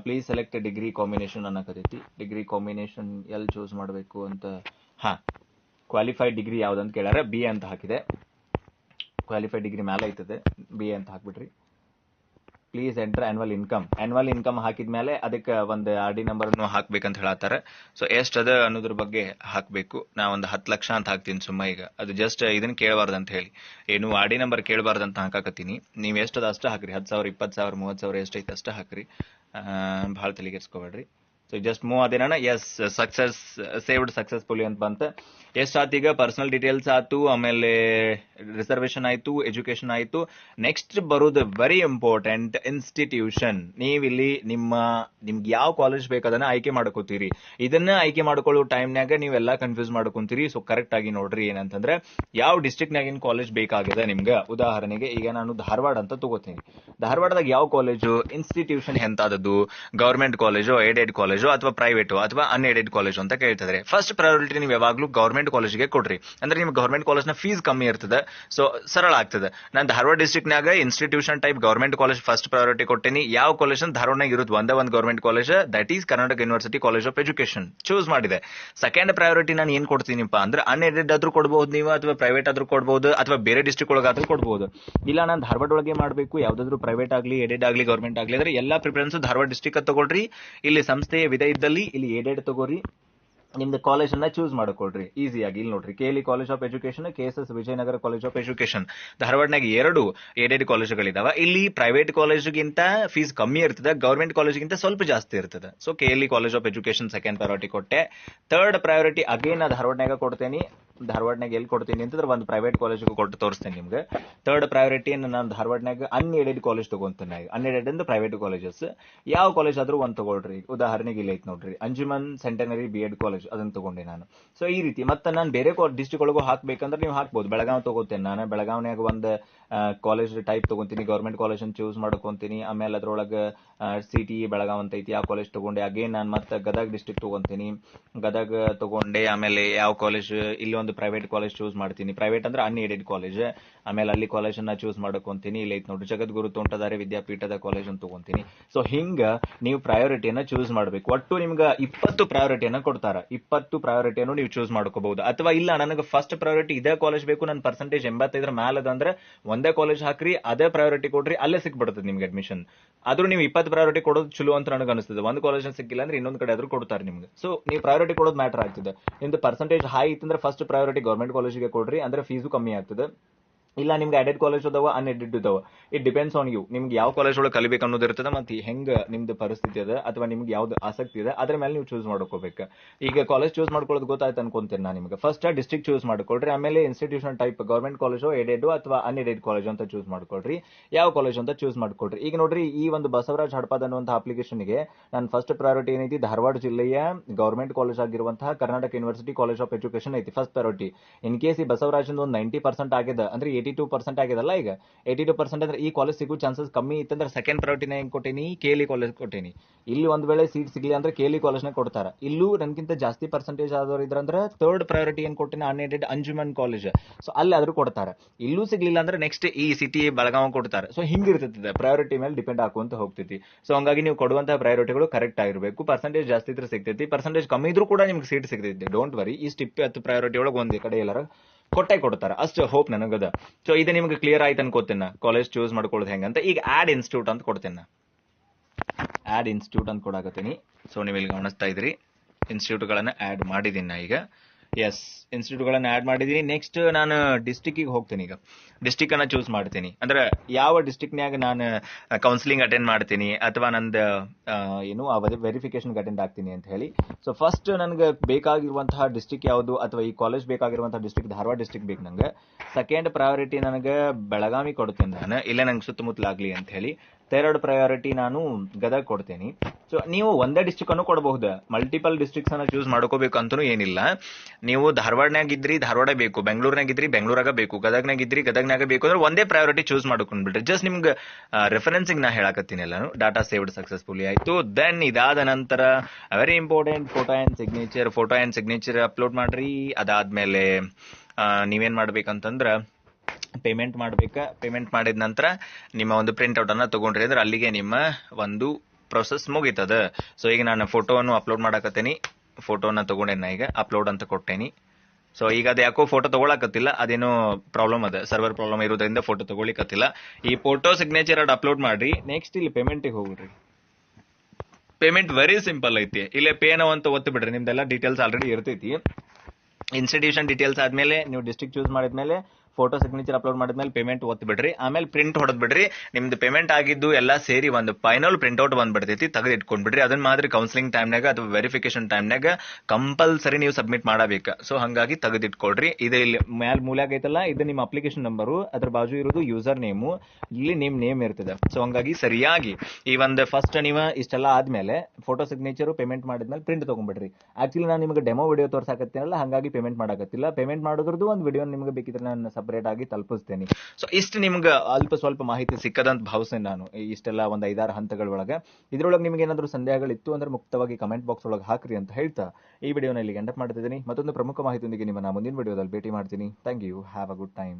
ಪ್ಲೀಸ್ ಸೆಲೆಕ್ಟ್ ಡಿಗ್ರಿ ಕಾಂಬಿನೇಷನ್ ಅನ್ನಕತೈತಿ ಡಿಗ್ರಿ ಕಾಂಬಿನೇಷನ್ ಎಲ್ಲಿ ಚೂಸ್ ಮಾಡಬೇಕು ಅಂತ. ಹಾ ಕ್ವಾಲಿಫೈಡ್ ಡಿಗ್ರಿ ಯಾವ್ದಂತ ಕೇಳ್ಯಾರ? ಬಿ ಅಂತ ಹಾಕಿದೆ. ಕ್ವಾಲಿಫೈಡ್ ಡಿಗ್ರಿ ಮೇಲೆ ಐತದೆ. ಬಿ ಅಂತ ಹಾಕ್ಬಿಟ್ರಿ please enter annual income annual income ಹಾಕಿದ್ಮೇಲೆ ಅದಕ್ಕೆ ಒಂದು ಆರ್ ಡಿ ನಂಬರ್ ಹಾಕ್ಬೇಕಂತ ಹೇಳತ್ತಾರ. ಸೊ ಎಷ್ಟು ಅದ ಅನ್ನೋದ್ರ ಬಗ್ಗೆ ಹಾಕ್ಬೇಕು. ನಾ ಒಂದು ಹತ್ತು ಲಕ್ಷ ಅಂತ ಹಾಕ್ತೀನಿ ಸುಮ್ಮ ಈಗ. ಅದು ಜಸ್ಟ್ ಇದನ್ನ ಕೇಳಬಾರ್ದು ಅಂತ ಹೇಳಿ. ಏನು ಆರ್ ಡಿ ನಂಬರ್ ಕೇಳಬಾರ್ದು ಅಂತ ಹಾಕಾಕತ್ತೀನಿ. ನೀವು ಎಷ್ಟು ಅದ ಅಷ್ಟು ಹಾಕ್ರಿ. ಹತ್ತು ಸಾವಿರ, ಇಪ್ಪತ್ತು ಸಾವಿರ, ಮೂವತ್ತು ಸಾವಿರ ಎಷ್ಟೈತೆ ಅಷ್ಟು ಹಾಕ್ರಿ. ಭಾಳ ತಲೆಗೆಡ್ಸ್ಕೊಬೇಡ್ರಿ ಸೊ ಜಸ್ಟ್ ಮೂವ್ ಅದೇನ ಎಸ್ ಸಕ್ಸಸ್ ಸೇವ್ಡ್ ಸಕ್ಸಸ್ಫುಲಿ ಅಂತ ಬಂತು. ಎಷ್ಟು ಆತು ಈಗ? ಪರ್ಸನಲ್ ಡೀಟೇಲ್ಸ್ ಆಯ್ತು, ಆಮೇಲೆ ರಿಸರ್ವೇಶನ್ ಆಯ್ತು ಎಜುಕೇಶನ್ ಆಯ್ತು. ನೆಕ್ಸ್ಟ್ ಬರೋದು ವೆರಿ ಇಂಪಾರ್ಟೆಂಟ್ ಇನ್ಸ್ಟಿಟ್ಯೂಷನ್ ನೀವಿಲ್ಲಿ ನಿಮ್ಮ, ನಿಮ್ಗೆ ಯಾವ ಕಾಲೇಜ್ ಬೇಕು ಅದನ್ನ ಆಯ್ಕೆ ಮಾಡ್ಕೋತೀರಿ. ಇದನ್ನ ಆಯ್ಕೆ ಮಾಡ್ಕೊಳ್ಳೋ ಟೈಮ್ನಾಗ ನೀವೆಲ್ಲ ಕನ್ಫ್ಯೂಸ್ ಮಾಡ್ಕೊಂತೀರಿ. ಸೊ ಕರೆಕ್ಟ್ ಆಗಿ ನೋಡ್ರಿ ಏನಂತಂದ್ರೆ, ಯಾವ ಡಿಸ್ಟಿಕ್ನಾಗಿನ ನಾಗಿನ ಕಾಲೇಜ್ ಬೇಕಾಗಿದೆ ನಿಮ್ಗೆ? ಉದಾಹರಣೆಗೆ, ಈಗ ನಾನು ಧಾರವಾಡ ಅಂತ ತಗೋತೀನಿ. ಧಾರವಾಡದಾಗ ಯಾವ ಕಾಲೇಜು ಇನ್ಸ್ಟಿಟ್ಯೂಷನ್ ಎಂತಾದದ್ದು? ಗೌರ್ಮೆಂಟ್ ಕಾಲೇಜು ಏಡೆಡ್ ಕಾಲೇಜು ಅಥವಾ ಪ್ರೈವೇಟ್ ಅಥವಾ ಅನ್ಏಡೆಡ್ ಕಾಲೇಜು ಅಂತ ಕೇಳ್ತಿದ್ರೆ. ಫಸ್ಟ್ ಪ್ರಯಾರಿಟಿ ನೀವು ಯಾವಾಗಲೂ ಗೌರ್ಮೆಂಟ್ ಕಾಲೇಜಿಗೆ ಕೊಡ್ರಿ. ಅಂದ್ರೆ ನಿಮ್ಗೆ ಗೌರ್ಮೆಂಟ್ ಕಾಲೇಜ್ನ ಫೀಸ್ ಕಮ್ಮಿ ಇರ್ತದೆ. ಸೊ ಸರಳ ಆಗ್ತದೆ. ನಾನು Dharwad ಡಿಸ್ಟ್ರಿಕ್ಟ್ನಾಗ institution type government college first priority ಕೊಟ್ಟೇನಿ. ಯಾವ ಕಾಲೇಜ್ ಧಾರವಾಡನಾಗ ಇರುತ್ತೆ ಒಂದೇ ಒಂದು government college that is Karnataka university college of education choose ಮಾಡಿದೆ. ಸೆಕೆಂಡ್ ಪ್ರಯಾರಿಟಿ ನಾನು ಏನು ಕೊಡ್ತೀನಿಪ್ಪ ಅಂದ್ರೆ ಅನ್ಎಡೆಡ್ ಆದ್ರೂ ಕೊಡಬಹುದು ನೀವು ಅಥವಾ ಪ್ರೈವೇಟ್ ಆದ್ರೂ ಕೊಡಬಹುದು ಅಥವಾ ಬೇರೆ ಡಿಸ್ಟ್ರಿಕ್ಟ್ ಒಳಗಾದ್ರೂ ಕೊಡಬಹುದು ಇಲ್ಲ, ನಾನು ಧಾರವಾಡ ಒಳಗೆ ಮಾಡಬೇಕು. ಯಾವ್ದಾದ್ರು ಪ್ರೈವೇಟ್ ಆಗಲಿ ಎಡೆಡ್ ಆಗಲಿ ಗೌರ್ಮೆಂಟ್ ಆಗಲಿ, ಅಂದ್ರೆ ಎಲ್ಲಾ ಪ್ರಿಫರೆನ್ಸ್ ಧಾರವಾಡ ಡಿಸ್ಟ್ರಿಕ್ಟ್ ತಗೊಳ್ರಿ. ಇಲ್ಲಿ ಸಂಸ್ಥೆಯ ವಿಧ ಇದ್ದಲ್ಲಿ ಇಲ್ಲಿ ಏಡೆಡ್ ತಗೋರಿ. ನಿಮ್ದು ಕಾಲೇಜ್ ಅನ್ನ ಚೂಸ್ ಮಾಡ್ಕೊಳ್ರಿ. ಆಗಿ. ಇಲ್ಲಿ ನೋಡ್ರಿ. K L college of education K S S Vijayanagara college of education ಧಾರವಾಡನಾಗ ಎರಡು ಏಡೆಡ್ ಕಾಲೇಜುಗಳಿದಾವ ಇಲ್ಲಿ ಪ್ರೈವೇಟ್ ಕಾಲೇಜ್ಗಿಂತ ಫೀಸ್ ಕಮ್ಮಿ ಇರ್ತದೆ. ಗೌರ್ಮೆಂಟ್ ಕಾಲೇಜಿಗಿಂತ ಸ್ವಲ್ಪ ಜಾಸ್ತಿ ಇರ್ತದೆ. So K L college of education second priority ಕೊಟ್ಟೆ. ಥರ್ಡ್ ಪ್ರಯಾರಿಟಿ ಅಗೇನ್ ಧಾರವಾಡನಾಗ ಕೊಡ್ತೇನೆ. ಧಾರವಾಡನಾಗ ಎಲ್ಲಿ ಕೊಡ್ತೀನಿ ಅಂತಂದ್ರೆ ಒಂದು ಪ್ರೈವೇಟ್ ಕಾಲೇಜ್ಗೆ ಕೊಟ್ಟು ತೋರಿಸ್ತೇನೆ ನಿಮ್ಗೆ. ಥರ್ಡ್ ಪ್ರಯಾರಿಟಿ ನಾನು ಧಾರವಾಡನಾಗ ಅನ್ಎಡೆಡ್ ಕಾಲೇಜ್ ತಗೊಂತೇನೆ ಅನ್ಎಡೆಡ್ ಅಂದ್ರೆ ಪ್ರೈವೇಟ್ ಕಾಲೇಜಸ್ ಯಾವ ಕಾಲೇಜ್ ಆದ್ರೂ ಒಂದು ತಗೊಳ್ರಿ. ಉದಾಹರಣೆಗೆ ಇಲ್ಲಿ ಐತೆ ನೋಡ್ರಿ. Anjuman centenary B Ed college ಅದನ್ನ ತಗೊಂಡೆ ನಾನು. ಸೊ ಈ ರೀತಿ ಮತ್ತೆ ನಾನು ಬೇರೆ ಡಿಸ್ಟ್ರಿಕ್ಟ್ ಒಳಗೂ ಹಾಕ್ಬೇಕಂದ್ರೆ ನೀವು ಹಾಕ್ಬೋದು. ಬೆಳಗಾವ್ ತಗೋತೇನೆ ನಾನು. ಬೆಳಗಾವ್ನಾಗ ಒಂದು ಕಾಲೇಜ್ ಟೈಪ್ ತಗೊಂತೀನಿ. ಗೌರ್ಮೆಂಟ್ ಕಾಲೇಜ್ ಚೂಸ್ ಮಾಡ್ಕೊಂತೀನಿ. ಆಮೇಲೆ ಅದ್ರೊಳಗೆ ಸಿ ಟಿ ಬೆಳಗಾವ್ ಅಂತ ಐತಿ. ಆ ಕಾಲೇಜ್ ತಗೊಂಡೆ. ಅಗೇನ್ ನಾನು ಮತ್ತೆ ಗದಗ ಡಿಸ್ಟ್ರಿಕ್ಟ್ ತಗೊಂತೀನಿ. ಗದಗ ತಗೊಂಡೆ. ಆಮೇಲೆ ಯಾವ ಕಾಲೇಜ್ ಇಲ್ಲಿ ಒಂದು ಪ್ರೈವೇಟ್ ಕಾಲೇಜ್ ಚೂಸ್ ಮಾಡ್ತೀನಿ. ಪ್ರೈವೇಟ್ ಅಂದ್ರೆ ಅನ್ಎಡೆಡ್ ಕಾಲೇಜ್ ಆಮೇಲೆ ಅಲ್ಲಿ ಕಾಲೇಜ್ ಅನ್ನ ಚೂಸ್ ಮಾಡ್ಕೊಂತೀನಿ. ಇಲ್ಲ ಐತ್ ನೋಡ್ರಿ, ಜಗದ್ಗುರು ತೋಂಟದಾರೆ ವಿದ್ಯಾಪೀಠದ ಕಾಲೇಜ್ ಅಂತ ತಗೊಂತೀನಿ. ಸೊ ಹಿಂಗ ನೀವು ಪ್ರಯಾರಿಟಿಯನ್ನ ಚೂಸ್ ಮಾಡ್ಬೇಕು. ಒಟ್ಟು ನಿಮ್ಗೆ ಇಪ್ಪತ್ತು ಪ್ರಯಾರಿಟಿಯನ್ನ ಕೊಡ್ತಾರ. ಇಪ್ಪತ್ತು ಪ್ರಯಾರಿಟಿಯನ್ನು ನೀವು ಚೂಸ್ ಮಾಡ್ಕೋಬಹುದು. ಅಥವಾ ಇಲ್ಲ, ನನಗೆ ಫಸ್ಟ್ ಪ್ರಯಾರಿಟಿ ಇದೇ ಕಾಲೇಜ್ ಬೇಕು ನನ್ನ ಪರ್ಸೆಂಟೇಜ್ ಎಂಬತ್ತೈದರ ಮ್ಯಾಲದ ಅಂದ್ರೆ ಒಂದೇ ಕಾಲೇಜ್ ಹಾಕ್ರಿ, ಅದೇ ಪ್ರಯಾರಿಟಿ ಕೊಡ್ರಿ, ಅಲ್ಲೇ ಸಿಕ್ಬಿಡ್ತದೆ ನಿಮ್ಗೆ ಅಡ್ಮಿಷನ್ ಆದ್ರೂ ನೀವು ಇಪ್ಪತ್ತು ಪ್ರಯಾರಿಟಿ ಕೊಡೋದು ಚಲೋ ಅಂತ ನನಗೆ ಅನಿಸ್ತದೆ. ಒಂದು ಕಾಲೇಜ್ ಸಿಕ್ಕಿಲ್ಲ ಅಂದ್ರೆ ಇನ್ನೊಂದು ಕಡೆ ಆದ್ರೂ ಕೊಡ್ತಾರೆ ನಿಮ್ಗೆ. ಸೊ ನೀವು ಪ್ರಯಾರಿಟಿ ಕೊಡೋದು ಮ್ಯಾಟರ್ ಆಗ್ತದೆ. ನಿಮ್ದು ಪರ್ಸೆಂಟೇಜ್ ಹೈ ಇತ್ತಂದ್ರೆ ಫಸ್ಟ್ ಪ್ರಯಾರಿಟಿ ಗೌರ್ಮೆಂಟ್ ಕಾಲೇಜಿಗೆ ಕೊಡ್ರಿ ಅಂದ್ರೆ ಫೀಸು ಕಮ್ಮಿ ಆಗ್ತದೆ. ಇಲ್ಲ, ನಿಮ್ಗೆ ಅಡೆಡ್ ಕಾಲೇಜ್ ಅದಾವ ಅನ್ಎಡೆಡ್ ಅದಾವ ಇಟ್ ಡಿಪೆಂಡ್ಸ್ ಆನ್ ಯು ನಿಮ್ಗೆ ಯಾವ ಕಾಲೇಜ್ ಒಳಗೆ ಕಲಿಬೇಕು ಅನ್ನೋದು ಇರ್ತದೆ, ಮತ್ತೆ ಹೆಂಗ್ ನಿಮ್ದು ಪರಿಸ್ಥಿತಿ ಅದ, ಅಥವಾ ನಿಮ್ಗೆ ಯಾವ್ದು ಆಸಕ್ತಿ ಇದೆ, ಅದ್ರ ಮೇಲೆ ನೀವು ಚೂಸ್ ಮಾಡ್ಕೋಬೇಕು. ಈಗ ಕಾಲೇಜ್ ಚೂಸ್ ಮಾಡ್ಕೊಳ್ಳೋದು ಗೊತ್ತಾಯ್ತು ಅನ್ಕೊಂತೀನಿ ನಾನು ನಿಮಗೆ. ಫಸ್ಟ್ ಡಿಸ್ಟ್ರಿಕ್ಟ್ ಚೂಸ್ ಮಾಡ್ಕೊಳ್ರಿ, ಆಮೇಲೆ institution type government college aided ಅಥವಾ ಅನ್ಎಡೆಡ್ ಕಾಲೇಜ್ ಅಂತ ಚೂಸ್ ಮಾಡ್ಕೊಳ್ರಿ. ಯಾವ ಕಾಲೇಜ್ ಅಂತ ಚೂಸ್ ಮಾಡ್ಕೊಳ್ರಿ. ಈಗ ನೋಡ್ರಿ, ಈ ಒಂದು ಬಸವರಾಜ್ ಹಡಪಾದ್ ಅನ್ನುವಂತಹ ಅಪ್ಲಿಕೇಶನ್ಗೆ ನಾನು ಫಸ್ಟ್ ಪ್ರಯಾರಿಟಿ ಏನೈತಿ? ಧಾರವಾಡ ಜಿಲ್ಲೆಯ ಗೌರ್ಮೆಂಟ್ ಕಾಲೇಜ್ ಆಗಿರುವಂತಹ Karnataka university college of education ಐತಿ ಫಸ್ಟ್ ಪ್ರಯಾರಿಟಿ ಇನ್ ಕೇಸ್ ಈ ಬಸವರಾಜ್ ಒಂದು ನೈಂಟಿ ಪರ್ಸೆಂಟ್ ಆಗಿದೆ ಅಂದ್ರೆ ಏಯ್ಟಿ ಟು ಪರ್ಸೆಂಟ್ ಆಗಿದಲ್ಲ ಈಗ. ಏಯ್ಟಿ ಟು ಪರ್ಸೆಂಟ್ ಅಂದ್ರೆ ಈ ಕಾಲೇಜ್ ಸಿಗೋ ಚಾನ್ಸಸ್ ಕಮ್ಮಿ ಇತ್ತಂದ್ರೆ ಸೆಕೆಂಡ್ ಪ್ರಯಾರಿಟಿನ ಹೆಂಗ್ ಕೊಟ್ಟಿನಿ ಕೇಲಿ ಕಾಲೇಜ್ ಕೊಟ್ಟೀನಿ. ಇಲ್ಲಿ ಒಂದ್ ವೇಳೆ ಸೀಟ್ ಸಿಗ್ಲಿ ಅಂದ್ರೆ ಕೇಲಿ ಕಾಲೇಜ್ನ ಕೊಡ್ತಾರ. ಇಲ್ಲೂ ನನ್ಗಿಂತ ಜಾಸ್ತಿ ಪರ್ಸೆಂಟೇಜ್ ಆದವ್ರು ಇದ್ರಂದ್ರೆ ಥರ್ಡ್ ಪ್ರಯಾರಿಟಿ ಏನ್ ಕೊಟ್ಟಿನಿ ಅನ್ಎಡೆಡ್ ಅಂಜುಮನ್ ಕಾಲೇಜ್ ಸೊ ಅಲ್ಲಿ ಆದ್ರೂ ಕೊಡ್ತಾರೆ. ಇಲ್ಲೂ ಸಿಗ್ಲಿಲ್ಲ ಅಂದ್ರೆ ನೆಕ್ಸ್ಟ್ ಈ ಸಿಟಿ ಬೆಳಗಾವ್ ಕೊಡ್ತಾರೆ. ಸೊ ಹಿಂಗಿರ್ತದೆ ಪ್ರಯಾರಿಟಿ ಮೇಲೆ ಡಿಪೆಂಡ್ ಹಾಕುವಂತ ಹೋಗ್ತೈತಿ. ಸೊ ಹಂಗಾಗಿ ನೀವು ಕೊಡುವಂತಹ ಪ್ರಯಾರಿಟಿಗಳು ಕರೆಕ್ಟ್ ಆಗಿರಬೇಕು. ಪರ್ಸೆಂಟೇಜ್ ಜಾಸ್ತಿ ಇದ್ರೆ ಸಿಗ್ತೈತಿ. ಪರ್ಸೆಂಟೇಜ್ ಕಮ್ಮಿ ಇದ್ರೂ ಕೂಡ ನಿಮ್ಗೆ ಸೀಟ್ ಸಿಗ್ತೈತಿ. ಡೋಂಟ್ ವರಿ ಈ ಸ್ಟಿಪ್ ಹತ್ತು ಪ್ರಯಾರಿಟಿ ಒಳಗೆ ಒಂದೇ ಕಡೆ ಎಲ್ಲಾರ ಕೊಟ್ಟೆ ಕೊಡ್ತಾರೆ. ಅಷ್ಟು ಹೋಪ್ ನನಗದ. ಸೊ ಇದು ನಿಮ್ಗೆ ಕ್ಲಿಯರ್ ಆಯ್ತು ಅನ್ಕೋತೇನೆ ಕಾಲೇಜ್ ಚೂಸ್ ಮಾಡ್ಕೊಳ್ಳೋದು ಹೆಂಗಂತ ಈಗ ಆಡ್ ಇನ್ಸ್ಟಿಟ್ಯೂಟ್ ಅಂತ ಕೊಡ್ತೇನೆ ಆಡ್ ಇನ್ಸ್ಟಿಟ್ಯೂಟ್ ಅಂತ ಕೊಡಾಕತ್ತೀನಿ. ಸೊ ನೀವು ಇಲ್ಲಿ ಗಮನಿಸ್ತಾ ಇದ್ರಿ ಇನ್ಸ್ಟಿಟ್ಯೂಟ್ಗಳನ್ನ ಆಡ್ ಮಾಡಿದ್ದೀನಿ ಈಗ. ಎಸ್ ಇನ್ಸ್ಟಿಟ್ಯೂಟ್ಗಳನ್ನ ಆಡ್ ಮಾಡಿದೀನಿ. ನೆಕ್ಸ್ಟ್ ನಾನು ಡಿಸ್ಟಿಕ್ಕಿಗೆ ಹೋಗ್ತೀನಿ ಈಗ. ಡಿಸ್ಟಿಕ್ಕನ್ನು ಚೂಸ್ ಮಾಡ್ತೀನಿ. ಅಂದ್ರೆ ಯಾವ ಡಿಸ್ಟಿಕ್ನ್ಯಾಗ ನಾನು ಕೌನ್ಸಿಲಿಂಗ್ ಅಟೆಂಡ್ ಮಾಡ್ತೀನಿ ಅಥವಾ ನಂದು ಆ, ಏನು ವೆರಿಫಿಕೇಶನ್ ಅಟೆಂಡ್ ಆಗ್ತೀನಿ ಅಂತ ಹೇಳಿ. ಸೊ ಫಸ್ಟ್ ನನಗೆ ಬೇಕಾಗಿರುವಂತಹ ಡಿಸ್ಟಿಕ್ ಯಾವುದು ಅಥವಾ ಈ ಕಾಲೇಜ್ ಬೇಕಾಗಿರುವಂತಹ ಡಿಸ್ಟಿಕ್ ಧಾರವಾಡ ಡಿಸ್ಟಿಕ್ ಬೇಕು ನಂಗೆ. ಸೆಕೆಂಡ್ ಪ್ರಯಾರಿಟಿ ನನಗೆ ಬೆಳಗಾವಿ ಕೊಡ್ತೀನಿ ನಾನು. ಇಲ್ಲೇ ನಂಗೆ ಸುತ್ತಮುತ್ತಲಾಗಲಿ ಅಂತ ಹೇಳಿ. ಥರ್ಡ್ ಪ್ರಯಾರಿಟಿ ನಾನು ಗದಗ ಕೊಡ್ತೇನೆ. ಸೊ ನೀವು ಒಂದೇ ಡಿಸ್ಟಿಕ್ ಅನ್ನು ಕೊಡಬಹುದು. ಮಲ್ಟಿಪಲ್ ಡಿಸ್ಟಿಕ್ಸ್ ಅನ್ನ ಚೂಸ್ ಅಂತನೂ ಏನಿಲ್ಲ. ನೀವು ಧಾರವಾಡನಾಗ ಇದ್ರಿ, ಧಾರವಾಡ ಬೇಕು ಬೆಂಗಳೂರಿನಾಗ ಇದ್ರಿ, ಬೆಂಗಳೂರಾಗ ಬೇಕು ಗದಗ್ನಾಗ ಇದ್ರಿ ಗದಗ್ನಾಗ ಬೇಕು ಅಂದ್ರೆ ಒಂದೇ ಪ್ರಯಾರಿಟಿ ಚೂಸ್ ಮಾಡ್ಕೊಂಡ್ಬಿಡ್ರಿ ಜಸ್ಟ್ ನಿಮ್ಗೆ ರೆಫರೆನ್ಸಿಂಗ್ ನಾ ಹೇಳಕತ್ತೀನಿ ಎಲ್ಲಾನು. ಡಾಟಾ ಸೇವ್ಡ್ ಸಕ್ಸಸ್ಫುಲಿ ಆಯ್ತು. ದೆನ್ ಇದಾದ ನಂತರ very important photo and signature photo and signature upload ಮಾಡ್ರಿ. ಅದಾದ್ಮೇಲೆ ನೀವೇನು ಮಾಡ್ಬೇಕಂತಂದ್ರ ಪೇಮೆಂಟ್ ಮಾಡ್ಬೇಕ. ಪೇಮೆಂಟ್ ಮಾಡಿದ ನಂತರ ನಿಮ್ಮ ಒಂದು ಪ್ರಿಂಟ್ ಔಟ್ ಅನ್ನ ತಗೊಂಡ್ರಿ ಅಂದ್ರೆ ಅಲ್ಲಿಗೆ ನಿಮ್ಮ ಒಂದು ಪ್ರೊಸೆಸ್ ಮುಗೀತದ. ಸೊ ಈಗ ನಾನು ಫೋಟೋವನ್ನು ಅಪ್ಲೋಡ್ ಮಾಡಕತ್ತೀನಿ. ಫೋಟೋನ ತಗೊಂಡೇನ ಈಗ ಅಪ್ಲೋಡ್ ಅಂತ ಕೊಟ್ಟೇನಿ. ಸೊ ಈಗ ಅದು ಯಾಕೋ ಫೋಟೋ ತಗೊಳಕತ್ತಿಲ್ಲ, ಅದೇನೋ ಪ್ರಾಬ್ಲಮ್ ಅದ ಸರ್ವರ್ ಪ್ರಾಬ್ಲಮ್ ಇರೋದ್ರಿಂದ ಫೋಟೋ ತಗೊಳಿಕತ್ತಿಲ್ಲ. ಈ ಫೋಟೋ ಸಿಗ್ನೇಚರ್ ಅದು ಅಪ್ಲೋಡ್ ಮಾಡ್ರಿ ನೆಕ್ಸ್ಟ್ ಇಲ್ಲಿ ಪೇಮೆಂಟಿಗೆ ಹೋಗ್ರಿ. ಪೇಮೆಂಟ್ ವೆರಿ ಸಿಂಪಲ್ ಐತಿ. ಇಲ್ಲೇ ಪೇ ಅಂತ ಒತ್ತು ಬಿಡ್ರಿ, ನಿಮ್ದೆಲ್ಲ ಡೀಟೇಲ್ಸ್ ಆಲ್ರೆಡಿ ಇರ್ತೈತಿ. ಇನ್ಸ್ಟಿಟ್ಯೂಷನ್ ಡೀಟೇಲ್ಸ್ ಆದ್ಮೇಲೆ, ನೀವು ಡಿಸ್ಟ್ರಿಕ್ಟ್ ಚೂಸ್ ಮಾಡಿದ್ಮೇಲೆ ಫೋಟೋ ಸಿಗ್ನೇಚರ್ ಅಪ್ಲೋಡ್ ಮಾಡಿದ್ಮೇಲೆ ಪೇಮೆಂಟ್ ಒತ್ತು ಬಿಡ್ರಿ ಆಮೇಲೆ ಪ್ರಿಂಟ್ ಹೊಡೆದ್ ಬಿಡ್ರಿ ನಿಮ್ದು ಪೇಮೆಂಟ್ ಆಗಿದ್ದು ಎಲ್ಲ ಸೇರಿ ಒಂದು ಫೈನಲ್ ಪ್ರಿಂಟ್ ಔಟ್ ಬಂದ್ಬಿಡ್ತೈತಿ ತೆಗೆದು ಇಟ್ಕೊಂಡ್ಬಿಡ್ರಿ ಅದನ್ನ ಮಾತ್ರ ಕೌನ್ಸಿಲಿಂಗ್ ಟೈಮ್ನಾಗ ಅಥವಾ ವೆರಿಫಿಕೇಶನ್ ಟೈಮ್ನಾಗ ಕಂಪಲ್ಸರಿ ನೀವು ಸಬ್ಮಿಟ್ ಮಾಡಬೇಕು. ಸೊ ಹಂಗಾಗಿ ತೆಗೆದಿಟ್ಕೊಳ್ರಿ ಇದು ಇಲ್ಲಿ ಮ್ಯಾಲ್ ಮೂಲ್ಯಾಗ ಐತಲ್ಲ ಇದು ನಿಮ್ಮ ಅಪ್ಲಿಕೇಶನ್ ನಂಬರು ಅದ್ರ ಬಾಜು ಇರೋದು ಯೂಸರ್ ನೇಮು ಇಲ್ಲಿ ನಿಮ್ ನೇಮ್ ಇರ್ತದೆ. ಸೊ ಹಂಗಾಗಿ ಸರಿಯಾಗಿ ಈ ಒಂದು ಫಸ್ಟ್ ನೀವು ಇಷ್ಟೆಲ್ಲ ಆದ್ಮೇಲೆ ಫೋಟೋ ಸಿಗ್ನೇಚರ್ ಪೇಮೆಂಟ್ ಮಾಡಿದ್ಮೇಲೆ ಪ್ರಿಂಟ್ ತಗೊಂಡ್ಬಿಡ್ರಿ. ಆಕ್ಚುಲಿ ನಾನು ನಿಮಗೆ ಡೆಮೋ ವಿಡಿಯೋ ತೋರ್ಸಾಕತ್ತೀನಲ್ಲ, ಹಂಗಾಗಿ ಪೇಮೆಂಟ್ ಮಾಡಕತ್ತಿಲ್ಲ. ಪೇಮೆಂಟ್ ಮಾಡೋದ್ರದ್ದು ಒಂದು ವಿಡಿಯೋ ನಿಮಗೆ ಬೇಕಿದ್ರೆ ನಾನು ಸಪರೇಟ್ ಆಗಿ ತಲುಪಿಸ್ತೇನೆ. ಸೊ ಇಷ್ಟು ನಿಮ್ಗೆ ಅಲ್ಪ ಸ್ವಲ್ಪ ಮಾಹಿತಿ ಸಿಕ್ಕದಂತ ಭಾವಿಸ್ತೇನೆ ನಾನು. ಇಷ್ಟೆಲ್ಲ ಒಂದು ಐದಾರು ಹಂತಗಳೊಳಗೆ ಇದ್ರೊಳಗೆ ನಿಮ್ಗೆ ಏನಾದರೂ ಸಂದೇಹಗಳಿತ್ತು ಅಂದ್ರೆ ಮುಕ್ತವಾಗಿ ಕಮೆಂಟ್ ಬಾಕ್ಸ್ ಒಳಗೆ ಹಾಕ್ರಿ ಅಂತ ಹೇಳ್ತಾ, ಈ ವಿಡಿಯೋನ ಇಲ್ಲಿ ಎಂಡಪ್ ಮಾಡ್ತಿದ್ದೀನಿ. ಮತ್ತೊಂದು ಪ್ರಮುಖ ಮಾಹಿತಿಯೊಂದಿಗೆ ನಿಮ್ಮನ್ನ ಮುಂದಿನ ವಿಡಿಯೋದಲ್ಲಿ ಭೇಟಿ ಮಾಡ್ತೀನಿ. Thank you have a good time